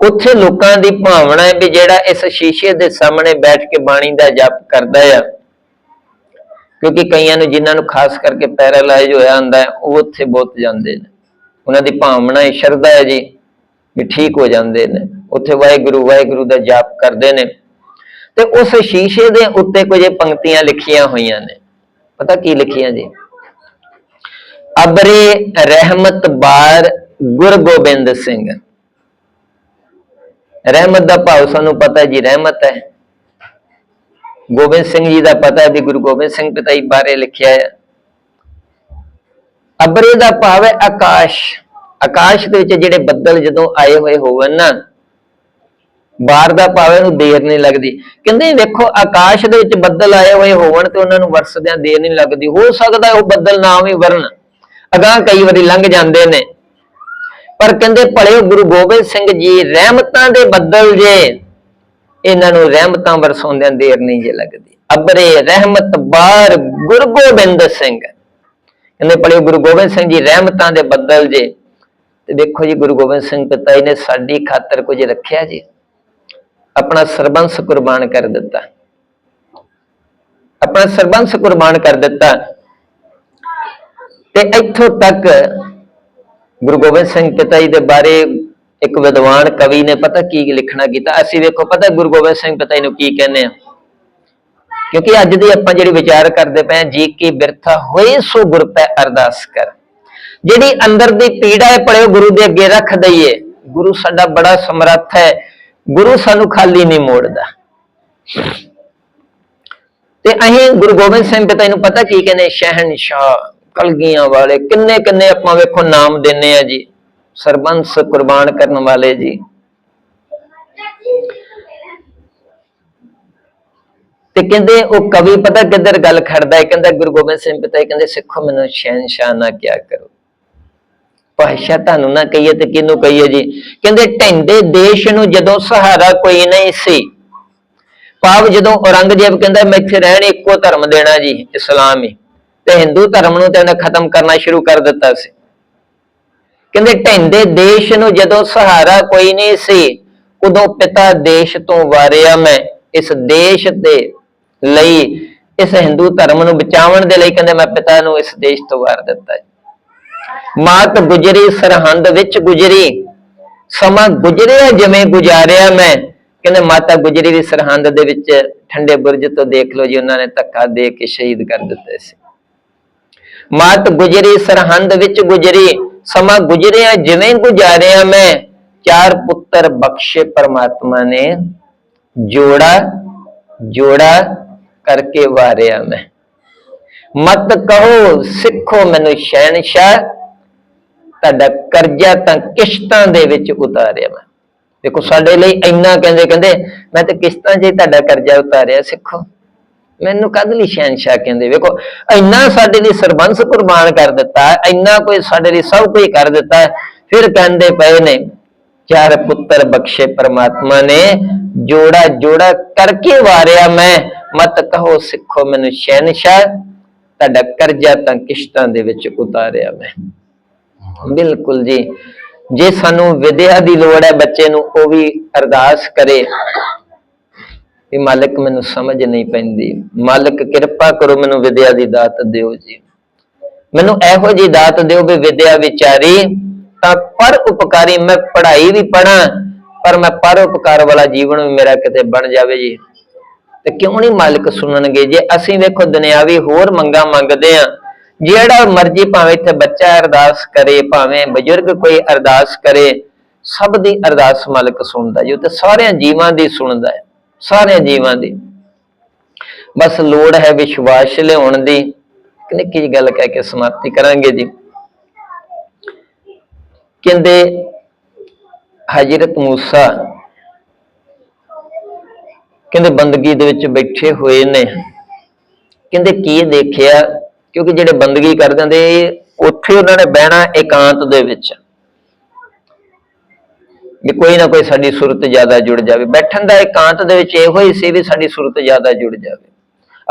ਉੱਥੇ ਲੋਕਾਂ ਦੀ ਭਾਵਨਾ ਹੈ ਵੀ ਜਿਹੜਾ ਇਸ ਸ਼ੀਸ਼ੇ ਦੇ ਸਾਹਮਣੇ ਬੈਠ ਕੇ ਬਾਣੀ ਦਾ ਜਪ ਕਰਦਾ ਆ, ਕਿਉਂਕਿ ਕਈਆਂ ਨੂੰ ਜਿਨ੍ਹਾਂ ਨੂੰ ਖਾਸ ਕਰਕੇ ਪੈਰਾਲਾਈਜ਼ ਹੋਇਆ ਹੁੰਦਾ ਹੈ, ਉਹ ਉੱਥੇ ਬਹੁਤ ਜਾਂਦੇ ਨੇ। ਉਹਨਾਂ ਦੀ ਭਾਵਨਾ ਹੈ, ਸ਼ਰਧਾ ਹੈ ਜੀ, ਵੀ ਠੀਕ ਹੋ ਜਾਂਦੇ ਨੇ। ਉੱਥੇ ਵਾਹਿਗੁਰੂ ਵਾਹਿਗੁਰੂ ਦਾ ਜਾਪ ਕਰਦੇ ਨੇ। ਤੇ ਉਸ ਸ਼ੀਸ਼ੇ ਦੇ ਉੱਤੇ ਕੁਝ ਪੰਕਤੀਆਂ ਲਿਖੀਆਂ ਹੋਈਆਂ ਨੇ। ਪਤਾ ਕੀ ਲਿਖੀਆਂ ਜੀ? ਅਬਰੇ ਰਹਿਮਤ ਬਾਰ ਗੁਰ ਗੋਬਿੰਦ ਸਿੰਘ। ਰਹਿਮਤ ਦਾ ਭਾਵ ਸਾਨੂੰ ਪਤਾ ਜੀ, ਰਹਿਮਤ ਹੈ। ਗੋਬਿੰਦ ਸਿੰਘ ਜੀ ਦਾ ਪਤਾ ਹੈ ਵੀ ਗੁਰੂ ਗੋਬਿੰਦ ਸਿੰਘ ਪਿਤਾ ਜੀ ਬਾਰੇ ਲਿਖਿਆ ਹੈ। ਅਬਰੇ ਦਾ ਭਾਵ ਹੈ ਆਕਾਸ਼। ਆਕਾਸ਼ ਦੇ ਵਿੱਚ ਜਿਹੜੇ ਬੱਦਲ ਜਦੋਂ ਆਏ ਹੋਏ ਹੋਵਨ ਨਾ ਬਾਹਰ ਦਾ ਭਾਵੇਂ ਨੂੰ ਦੇਰ ਨਹੀਂ ਲੱਗਦੀ। ਕਹਿੰਦੇ ਵੇਖੋ, ਆਕਾਸ਼ ਦੇ ਵਿੱਚ ਬੱਦਲ ਆਏ ਹੋਏ ਹੋਵਣ ਤੇ ਉਹਨਾਂ ਨੂੰ ਵਰਸਦਿਆਂ ਦੇਰ ਨਹੀਂ ਲੱਗਦੀ। ਹੋ ਸਕਦਾ ਉਹ ਬੱਦਲ ਨਾ ਵੀ ਵਰਨ। ਅਗਾਹ ਕਈ ਵਾਰੀ ਲੰਘ ਜਾਂਦੇ ਨੇ। ਪਰ ਕਹਿੰਦੇ ਭਲੇ ਗੁਰੂ ਗੋਬਿੰਦ ਸਿੰਘ ਜੀ, ਰਹਿਮਤਾਂ ਦੇ ਬੱਦਲ ਜੇ, ਇਹਨਾਂ ਨੂੰ ਰਹਿਮਤਾਂ ਵਰਸਾਉਂਦਿਆਂ ਦੇਰ ਨਹੀਂ ਜੇ ਲੱਗਦੀ। ਅਬਰੇ ਰਹਿਮਤ ਬਾਰ ਗੁਰੂ ਗੋਬਿੰਦ ਸਿੰਘ। ਕਹਿੰਦੇ ਭਲੇ ਗੁਰੂ ਗੋਬਿੰਦ ਸਿੰਘ ਜੀ, ਰਹਿਮਤਾਂ ਦੇ ਬੱਦਲ ਜੇ। ਤੇ ਦੇਖੋ ਜੀ, ਗੁਰੂ ਗੋਬਿੰਦ ਸਿੰਘ ਪਿਤਾ ਜੀ ਨੇ ਸਾਡੀ ਖਾਤਰ ਕੁਝ ਰੱਖਿਆ ਜੀ। ਆਪਣਾ ਸਰਬੰਸ ਕੁਰਬਾਨ ਕਰ ਦਿੱਤਾ। ਆਪਣਾ ਸਰਬੰਸ ਕੁਰਬਾਨ ਕਰ ਦਿੱਤਾ। ਤੇ ਇੱਥੋਂ ਤੱਕ ਗੁਰੂ ਗੋਬਿੰਦ ਸਿੰਘ ਪਿਤਾ ਜੀ ਦੇ ਬਾਰੇ ਇੱਕ ਵਿਦਵਾਨ ਕਵੀ ਨੇ ਪਤਾ ਕੀ ਲਿਖਣਾ ਕੀਤਾ? ਅਸੀਂ ਵੇਖੋ, ਪਤਾ ਗੁਰੂ ਗੋਬਿੰਦ ਸਿੰਘ ਪਿਤਾ ਜੀ ਨੂੰ ਕੀ ਕਹਿੰਦੇ ਆ? ਕਿਉਂਕਿ ਅੱਜ ਦੀ ਆਪਾਂ ਜਿਹੜੀ ਵਿਚਾਰ ਕਰਦੇ ਪਏ ਹਾਂ ਜੀ ਕੀ ਬਿਰਥਾ ਹੋਏ ਸੋ ਗੁਰ ਪੈ ਅਰਦਾਸ ਕਰ। ਜਿਹੜੀ ਅੰਦਰ ਦੀ ਪੀੜਾ ਹੈ ਪੜਿਓ ਗੁਰੂ ਦੇ ਅੱਗੇ ਰੱਖ ਦਈਏ, ਗੁਰੂ ਸਾਡਾ ਬੜਾ ਸਮਰੱਥ ਹੈ। ਗੁਰੂ ਸਾਨੂੰ ਖਾਲੀ ਨਹੀਂ ਮੋੜਦਾ। ਤੇ ਅਸੀਂ ਗੁਰੂ ਗੋਬਿੰਦ ਸਿੰਘ ਪਿਤਾ ਇਹਨੂੰ ਪਤਾ ਕੀ ਕਹਿੰਦੇ ਸ਼ਹਿਨशाह ਕਲਗੀਆਂ ਵਾਲੇ ਕਿੰਨੇ ਕਿੰਨੇ ਆਪਾਂ ਵੇਖੋ ਨਾਮ ਦਿੰਨੇ ਆ ਜੀ। ਸਰਬੰਸ ਕੁਰਬਾਨ ਕਰਨ ਵਾਲੇ ਜੀ। ਤੇ ਕਹਿੰਦੇ ਉਹ ਕਵੀ ਪਤਾ ਕਿੱਧਰ ਗੱਲ ਖੜਦਾ ਹੈ? ਕਹਿੰਦਾ ਗੁਰੂ ਗੋਬਿੰਦ ਸਿੰਘ ਪਿਤਾ ਕਹਿੰਦੇ, ਸਿੱਖੋ ਮੈਨੂੰ ਸ਼ਹਿਨशाह ਨਾ ਕਿਆ ਕਰੋ। ਪਾਸ਼ਾ ਤੁਹਾਨੂੰ ਨਾ ਕਹੀਏ ਤੇ ਕਿਹਨੂੰ ਕਹੀਏ ਜੀ? ਕਹਿੰਦੇ ਢੈਂਦੇ ਦੇਸ਼ ਨੂੰ ਜਦੋਂ ਸਹਾਰਾ ਕੋਈ ਨਹੀਂ ਸੀ। ਭਾਵ ਜਦੋਂ ਔਰੰਗਜ਼ੇਬ ਕਹਿੰਦਾ, ਮੈਂ ਇੱਥੇ ਰਹਿਣ ਇੱਕੋ ਧਰਮ ਦੇਣਾ ਜੀ, ਇਸਲਾਮ ਹੀ। ਤੇ ਹਿੰਦੂ ਧਰਮ ਨੂੰ ਤੇ ਉਹਨੇ ਖਤਮ ਕਰਨਾ ਸ਼ੁਰੂ ਕਰ ਦਿੱਤਾ ਸੀ। ਕਹਿੰਦੇ ਢੈਂਦੇ ਦੇਸ਼ ਨੂੰ ਜਦੋਂ ਸਹਾਰਾ ਕੋਈ ਨਹੀਂ ਸੀ, ਉਦੋਂ ਪਿਤਾ ਦੇਸ਼ ਤੋਂ ਵਾਰਿਆ ਮੈਂ। ਇਸ ਦੇਸ਼ ਦੇ ਲਈ, ਇਸ ਹਿੰਦੂ ਧਰਮ ਨੂੰ ਬਚਾਉਣ ਦੇ ਲਈ ਕਹਿੰਦੇ ਮੈਂ ਪਿਤਾ ਨੂੰ ਇਸ ਦੇਸ਼ ਤੋਂ ਵਾਰ ਦਿੱਤਾ ਮਾਤ ਗੁਜਰੀ ਸਰਹੰਦ ਵਿੱਚ ਗੁਜਰੀ। ਸਮਾਂ ਗੁਜਰਿਆ ਜਿਵੇਂ ਗੁਜ਼ਾਰਿਆ ਮੈਂ। ਕਹਿੰਦੇ ਮਾਤਾ ਗੁਜਰੀ ਦੀ ਸਰਹੰਦ ਦੇ ਵਿੱਚ ਠੰਡੇ ਬੁਰਜ ਤੋਂ ਦੇਖ ਲਓ ਜੀ, ਉਹਨਾਂ ਨੇ ਧੱਕਾ ਦੇ ਕੇ ਸ਼ਹੀਦ ਕਰ ਦਿੱਤੇ ਸੀ। ਮਾਤ ਗੁਜਰੀ ਸਰਹੰਦ ਵਿੱਚ ਗੁਜਰੀ। ਸਮਾਂ ਗੁਜਰਿਆ ਜਿਵੇਂ ਗੁਜ਼ਾਰਿਆ ਮੈਂ। ਚਾਰ ਪੁੱਤਰ ਬਖਸ਼ੇ ਪਰਮਾਤਮਾ ਨੇ। ਜੋੜਾ ਜੋੜਾ ਕਰਕੇ ਵਾਰਿਆ ਮੈਂ। ਮਤ ਕਹੋ, ਸਿੱਖੋ ਮੈਨੂੰ ਸ਼ਹਿਨशाह ਤੁਹਾਡਾ ਕਰਜ਼ਾ ਤਾਂ ਕਿਸ਼ਤਾਂ ਦੇ ਵਿੱਚ ਉਤਾਰਿਆ ਮੈਂ। ਦੇਖੋ, ਸਾਡੇ ਲਈ ਇੰਨਾ ਕਹਿੰਦੇ ਕਹਿੰਦੇ, ਮੈਂ ਤੇ ਕਿਸ਼ਤਾਂ 'ਚ ਤੁਹਾਡਾ ਕਰਜ਼ਾ ਉਤਾਰਿਆ, ਸਿੱਖੋ। ਮੈਨੂੰ ਕਦ ਲਈ ਸ਼ਹਿਨशाह ਕਹਿੰਦੇ? ਵੇਖੋ, ਇੰਨਾ ਸਾਡੇ ਲਈ ਸਰਬੰਸ ਕੁਰਬਾਨ ਕਰ ਦਿੱਤਾ, ਇੰਨਾ ਕੋਈ ਸਾਡੇ ਲਈ ਸਭ ਕੁਝ ਕਰ ਦਿੱਤਾ, ਫਿਰ ਕਹਿੰਦੇ ਪਏ ਨੇ, ਚਾਰ ਪੁੱਤਰ ਬਖਸ਼ੇ ਪਰਮਾਤਮਾ ਨੇ, ਜੋੜਾ ਜੋੜਾ ਕਰਕੇ ਵਾਰਿਆ ਮੈਂ, ਮਤ ਕਹੋ ਸਿੱਖੋ ਮੈਨੂੰ ਸ਼ਹਿਨशाह ਤੁਹਾਡਾ ਕਰਜ਼ਾ ਤਾਂ ਕਿਸ਼ਤਾਂ ਦੇ ਵਿੱਚ ਉਤਾਰਿਆ ਮੈਂ। ਬਿਲਕੁਲ ਜੀ। ਜੇ ਸਾਨੂੰ ਵਿਦਿਆ ਦੀ ਲੋੜ ਹੈ ਬੱਚੇ ਨੂੰ, ਉਹ ਵੀ ਅਰਦਾਸ ਕਰੇ। ਕਿ ਮਾਲਕ ਮੈਨੂੰ ਸਮਝ ਨਹੀਂ ਪੈਂਦੀ। ਮਾਲਕ ਕਿਰਪਾ ਕਰੋ ਮੈਨੂੰ ਵਿਦਿਆ ਦੀ ਦਾਤ ਦਿਓ ਜੀ। ਮੈਨੂੰ ਇਹੋ ਜੀ ਦਾਤ ਦਿਓ ਵੀ ਵਿਦਿਆ ਵਿਚਾਰੀ ਤਾਂ ਪਰ ਉਪਕਾਰੀ। ਮੈਂ ਪੜ੍ਹਾਈ ਵੀ ਪੜਾਂ ਪਰ ਮੈਂ ਪਰ ਉਪਕਾਰ ਵਾਲਾ ਜੀਵਨ ਵੀ ਮੇਰਾ ਕਿਤੇ ਬਣ ਜਾਵੇ ਜੀ। ਤੇ ਕਿਉਂ ਨਹੀਂ ਮਾਲਕ ਸੁਣਨਗੇ? ਜੇ ਅਸੀਂ ਵੇਖੋ ਦੁਨਿਆਵੀ ਹੋਰ ਮੰਗਾ ਮੰਗਦੇ ਆ ਜਿਹੜਾ ਮਰਜ਼ੀ ਭਾਵੇਂ ਇੱਥੇ ਬੱਚਾ ਅਰਦਾਸ ਕਰੇ, ਭਾਵੇਂ ਬਜ਼ੁਰਗ ਕੋਈ ਅਰਦਾਸ ਕਰੇ, ਸਭ ਦੀ ਅਰਦਾਸ ਮਾਲਕ ਸੁਣਦਾ ਜੀ, ਉਹ ਤੇ ਸਾਰਿਆਂ ਜੀਵਾਂ ਦੀ ਸੁਣਦਾ ਹੈ, ਸਾਰਿਆਂ ਜੀਵਾਂ ਦੀ। ਬਸ ਲੋੜ ਹੈ ਵਿਸ਼ਵਾਸ ਲਿਆਉਣ ਦੀ। ਨਿੱਕੀ ਜਿਹੀ ਗੱਲ ਕਹਿ ਕੇ ਸਮਾਪਤੀ ਕਰਾਂਗੇ ਜੀ। ਕਹਿੰਦੇ, ਹਜ਼ਰਤ ਮੂਸਾ ਕਹਿੰਦੇ, ਬੰਦਗੀ ਦੇ ਵਿੱਚ ਬੈਠੇ ਹੋਏ ਨੇ। ਕਹਿੰਦੇ, ਕੀ ਦੇਖਿਆ? ਕਿਉਂਕਿ ਜਿਹੜੇ ਬੰਦਗੀ ਕਰ ਹੁੰਦੇ, ਉੱਥੇ ਉਹਨਾਂ ਨੇ ਬਹਿਣਾ ਇਕਾਂਤ ਦੇ ਵਿੱਚ। ਵੀ ਕੋਈ ਨਾ ਕੋਈ ਸਾਡੀ ਸੁਰਤ ਜ਼ਿਆਦਾ ਜੁੜ ਜਾਵੇ। ਬੈਠਣ ਦਾ ਇਕਾਂਤ ਦੇ ਵਿੱਚ ਇਹੋ ਹੀ ਸੀ ਵੀ ਸਾਡੀ ਸੁਰਤ ਜ਼ਿਆਦਾ ਜੁੜ ਜਾਵੇ।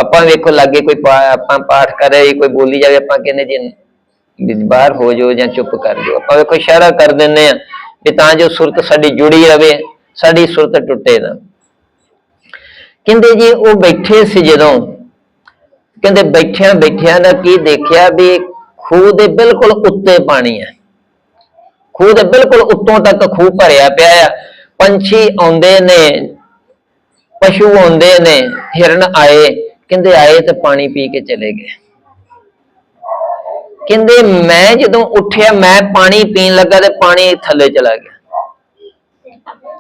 ਆਪਾਂ ਵੇਖੋ ਲਾਗੇ ਕੋਈ ਪਾ- ਆਪਾਂ ਪਾਠ ਕਰ ਰਹੇ, ਕੋਈ ਬੋਲੀ ਜਾਵੇ, ਆਪਾਂ ਕਹਿੰਦੇ ਜੀ, ਵੀ ਬਾਹਰ ਹੋ ਜਾਓ ਜਾਂ ਚੁੱਪ ਕਰ ਜਾਓ। ਆਪਾਂ ਵੇਖੋ ਇਸ਼ਾਰਾ ਕਰ ਦਿੰਦੇ ਆ ਵੀ ਤਾਂ ਜੋ ਸੁਰਤ ਸਾਡੀ ਜੁੜੀ ਰਵੇ, ਸਾਡੀ ਸੁਰਤ ਟੁੱਟੇ ਨਾ। ਕਹਿੰਦੇ ਜੀ, ਉਹ ਬੈਠੇ ਸੀ ਜਦੋਂ ਕਹਿੰਦੇ ਬੈਠਿਆਂ ਬੈਠਿਆਂ ਦਾ ਕੀ ਦੇਖਿਆ ਵੀ ਖੂਹ ਦੇ ਬਿਲਕੁਲ ਉੱਤੇ ਪਾਣੀ ਹੈ। ਖੂਹ ਦੇ ਬਿਲਕੁਲ ਉੱਤੋਂ ਤੱਕ ਖੂਹ ਭਰਿਆ ਪਿਆ ਆ। ਪੰਛੀ ਆਉਂਦੇ ਨੇ, ਪਸ਼ੂ ਆਉਂਦੇ ਨੇ, ਹਿਰਨ ਆਏ, ਕਹਿੰਦੇ ਆਏ ਤੇ ਪਾਣੀ ਪੀ ਕੇ ਚਲੇ ਗਏ। ਕਹਿੰਦੇ ਮੈਂ ਜਦੋਂ ਉੱਠਿਆ, ਮੈਂ ਪਾਣੀ ਪੀਣ ਲੱਗਾ ਤੇ ਪਾਣੀ ਥੱਲੇ ਚਲਾ ਗਿਆ।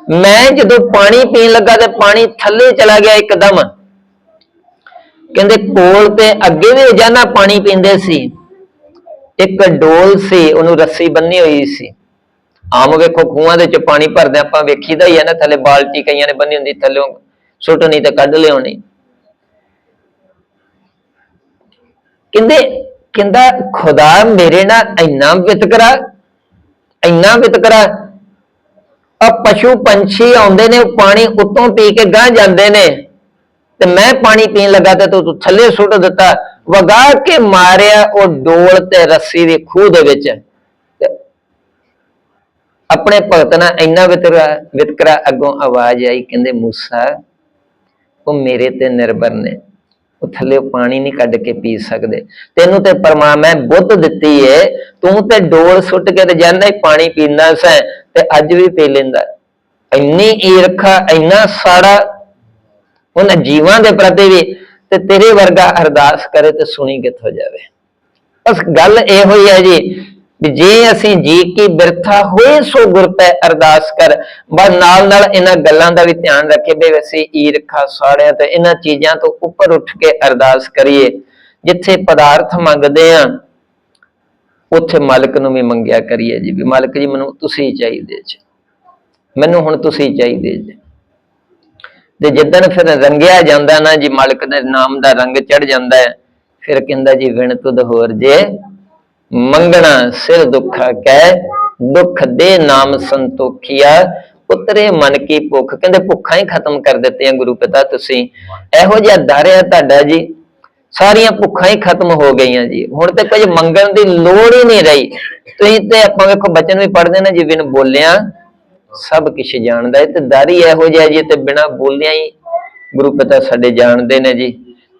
ਮੈਂ ਜਦੋਂ ਪਾਣੀ ਪੀਣ ਲੱਗਾ ਤੇ ਪਾਣੀ ਥੱਲੇ ਚਲਾ ਗਿਆ ਇੱਕਦਮ। ਕਹਿੰਦੇ ਕੋਲ ਤੇ ਅੱਗੇ ਵੀ ਰੋਜ਼ਾਨਾ ਪਾਣੀ ਪੀਂਦੇ ਸੀ। ਇੱਕ ਡੋਲ ਸੀ, ਉਹਨੂੰ ਰੱਸੀ ਬੰਨੀ ਹੋਈ ਸੀ। ਆਮ ਵੇਖੋ, ਖੂਹਾਂ ਦੇ ਚ ਪਾਣੀ ਭਰਦੇ ਆਪਾਂ ਵੇਖੀਦਾ ਹੀ ਹੈ ਨਾ, ਥੱਲੇ ਬਾਲਟੀ ਕਈਆਂ ਨੇ ਬੰਨੀ ਹੁੰਦੀ, ਥੱਲੇ ਸੁੱਟ ਤੇ ਕੱਢ ਲਿਆਉਣੀ। ਕਹਿੰਦੇ, ਕਹਿੰਦਾ, ਖੁਦਾ ਮੇਰੇ ਨਾਲ ਇੰਨਾ ਵਿਤਕਰਾ ਇੰਨਾ ਵਿਤਕਰਾ ਆ ਪਸ਼ੂ ਪੰਛੀ ਆਉਂਦੇ ਨੇ, ਉਹ ਪਾਣੀ ਉੱਤੋਂ ਪੀ ਕੇ ਗਾਂ ਜਾਂਦੇ ਨੇ। ਤੇ ਮੈਂ ਪਾਣੀ ਪੀਣ ਲੱਗਾ ਤੇ ਤੂੰ ਤੂੰ ਥੱਲੇ ਸੁੱਟ ਦਿੱਤਾ। ਵਗਾ ਕੇ ਮਾਰਿਆ ਉਹ ਡੋਲ ਤੇ ਰੱਸੀ ਦੀ ਖੂਹ ਦੇ ਵਿੱਚ। ਆਪਣੇ ਭਗਤ ਨਾਲ ਇੰਨਾ ਵਿਤਕਰਾ ਵਿਤਕਰਾ ਅੱਗੋਂ ਆਵਾਜ਼ ਆਈ, ਕਹਿੰਦੇ, ਮੂਸਾ, ਉਹ ਮੇਰੇ ਤੇ ਨਿਰਭਰ ਨੇ। ਉਹ ਥੱਲੇ ਪਾਣੀ ਨਹੀਂ ਕੱਢ ਕੇ ਪੀ ਸਕਦੇ। ਤੈਨੂੰ ਤੇ ਪਰਮਾਤਮਾ ਨੇ ਬੁੱਧ ਦਿੱਤੀ ਏ। ਤੂੰ ਤੇ ਡੋਲ ਸੁੱਟ ਕੇ ਤੇ ਜਾਂਦਾ ਹੀ ਪਾਣੀ ਪੀਂਦਾ ਸੈਂ ਤੇ ਅੱਜ ਵੀ ਪੀ ਲੈਂਦਾ। ਇੰਨੀ ਈਰਖਾ, ਇੰਨਾ ਸਾੜਾ ਉਹਨਾਂ ਜੀਵਾਂ ਦੇ ਪ੍ਰਤੀ ਵੀ ਤੇ ਤੇਰੇ ਵਰਗਾ ਅਰਦਾਸ ਕਰੇ ਤੇ ਸੁਣੀ ਕਿੱਥੋਂ ਜਾਵੇ। ਬਸ ਗੱਲ ਇਹੋ ਹੀ ਹੈ ਜੀ ਵੀ ਜੇ ਅਸੀਂ ਜੀ ਕੀ ਬਿਰਥਾ ਹੋਏ ਸੋ ਗੁਰ ਪੈ ਅਰਦਾਸ ਕਰ। ਬਸ ਨਾਲ ਨਾਲ ਇਹਨਾਂ ਗੱਲਾਂ ਦਾ ਵੀ ਧਿਆਨ ਰੱਖੇ ਵੀ ਅਸੀਂ ਈਰਖਾ ਸਾੜਿਆ ਤੇ ਇਹਨਾਂ ਚੀਜ਼ਾਂ ਤੋਂ ਉੱਪਰ ਉੱਠ ਕੇ ਅਰਦਾਸ ਕਰੀਏ। ਜਿੱਥੇ ਪਦਾਰਥ ਮੰਗਦੇ ਆ, ਉੱਥੇ ਮਾਲਕ ਨੂੰ ਵੀ ਮੰਗਿਆ ਕਰੀਏ ਜੀ ਵੀ ਮਾਲਕ ਜੀ, ਮੈਨੂੰ ਤੁਸੀਂ ਚਾਹੀਦੇ ਜੀ। ਮੈਨੂੰ ਹੁਣ ਤੁਸੀਂ ਚਾਹੀਦੇ ਜੀ। ਤੇ ਜਿੱਦਣ ਫਿਰ ਰੰਗਿਆ ਜਾਂਦਾ ਨਾ ਜੀ, ਮਾਲਕ ਦੇ ਨਾਮ ਦਾ ਰੰਗ ਚੜ ਜਾਂਦਾ ਹੈ, ਫਿਰ ਕਹਿੰਦਾ ਜੀ, ਵਿਣ ਤੁਧ ਹੋਰ ਜੇ ਮੰਗਣਾ, ਸਿਰ ਦੁੱਖਾ ਕਹਿ, ਦੁੱਖ ਦੇ ਨਾਮ ਸੰਤੋਖੀਆ ਉਤਰੇ ਮਨ ਕੀ ਭੁੱਖ? ਕਹਿੰਦੇ, ਭੁੱਖਾਂ ਹੀ ਖਤਮ ਕਰ ਦਿੱਤੀਆਂ ਗੁਰੂ ਪਿਤਾ ਤੁਸੀਂ। ਇਹੋ ਜਿਹਾ ਦਾਰਿਆ ਤੁਹਾਡਾ ਜੀ। ਸਾਰੀਆਂ ਭੁੱਖਾਂ ਹੀ ਖਤਮ ਹੋ ਗਈਆਂ ਜੀ। ਹੁਣ ਤੇ ਕੁਝ ਮੰਗਣ ਦੀ ਲੋੜ ਹੀ ਨਹੀਂ ਰਹੀ। ਤੁਸੀਂ ਤੇ ਆਪਾਂ ਵੇਖੋ, ਬਚਨ ਵੀ ਪੜ੍ਹਦੇ ਨੇ ਜੀ ਬਿਨ ਬੋਲਿਆ। ਸਭ ਕੁਝ ਜਾਣਦਾ ਹੈ ਤੇ ਦਾਰੀ ਇਹੋ ਜਿਹਾ ਜੀ ਤੇ ਬਿਨਾ ਬੋਲਿਆ ਹੀ ਗੁਰੂ ਪਿਤਾ ਸਾਡੇ ਜਾਣਦੇ ਨੇ ਜੀ।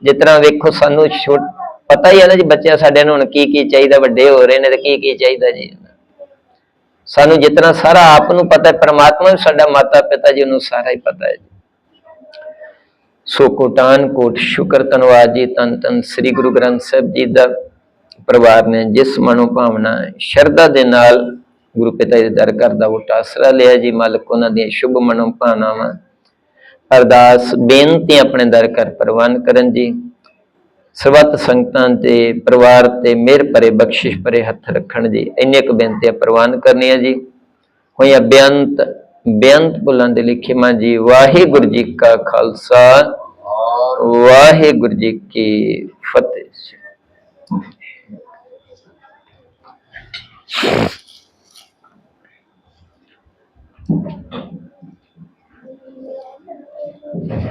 ਜਿਸ ਤਰ੍ਹਾਂ ਵੇਖੋ ਸਾਨੂੰ ਪਤਾ ਹੀ ਹੈ ਨਾ ਜੀ ਬੱਚਿਆਂ ਸਾਡੇ ਨੂੰ ਹੁਣ ਕੀ ਕੀ ਚਾਹੀਦਾ, ਵੱਡੇ ਹੋ ਰਹੇ ਨੇ ਤੇ ਕੀ ਕੀ ਚਾਹੀਦਾ ਜੀ। ਸਾਨੂੰ ਜਿਤਨਾ ਸਾਰਾ ਆਪ ਨੂੰ ਪਤਾ ਹੈ, ਪ੍ਰਮਾਤਮਾ ਨੂੰ ਸਾਡਾ ਮਾਤਾ ਪਿਤਾ ਜੀ ਨੂੰ ਸਾਰਾ ਹੀ ਪਤਾ ਹੈ ਸੋ ਕੋਟਾਨ ਕੋਟ ਸ਼ੁਕਰ ਧੰਨਵਾਦ ਜੀ ਤਨ ਤਨ ਸ੍ਰੀ ਗੁਰੂ ਗ੍ਰੰਥ ਸਾਹਿਬ ਜੀ ਦਾ ਪਰਿਵਾਰ ਨੇ ਜਿਸ ਮਨੋ ਭਾਵਨਾ ਸ਼ਰਧਾ ਦੇ ਨਾਲ ਗੁਰੂ ਪਿਤਾ ਜੀ ਦੇ ਦਰ ਘਰ ਦਾ ਉਹ ਆਸਰਾ ਲਿਆ ਜੀ, ਮਾਲਕ ਉਹਨਾਂ ਦੀਆਂ ਸ਼ੁਭ ਮਨੋ ਭਾਵਨਾਵਾਂ ਅਰਦਾਸ, ਬੇਨਤੀ ਆਪਣੇ ਦਰ ਘਰ ਪ੍ਰਵਾਨ ਕਰਨ ਜੀ। ਸਰਬੱਤ ਸੰਗਤਾਂ ਤੇ ਪਰਿਵਾਰ ਤੇ ਮਿਹਰ ਭਰੇ, ਬਖਸ਼ਿਸ਼ ਭਰੇ ਹੱਥ ਰੱਖਣ ਜੀ। ਇੰਨੇ ਕੁ ਬੇਨਤੀਆਂ ਪ੍ਰਵਾਨ ਕਰਨੀਆਂ ਜੀ। ਹੋਈਆਂ ਬੇਅੰਤ ਬੇਅੰਤ ਬੁਲੰਦ ਲਿਖੇ ਮਾਂ ਜੀ। ਵਾਹਿਗੁਰੂ ਜੀ ਕਾ ਖਾਲਸਾ, ਵਾਹਿਗੁਰੂ ਜੀ ਕੀ ਫਤਿਹ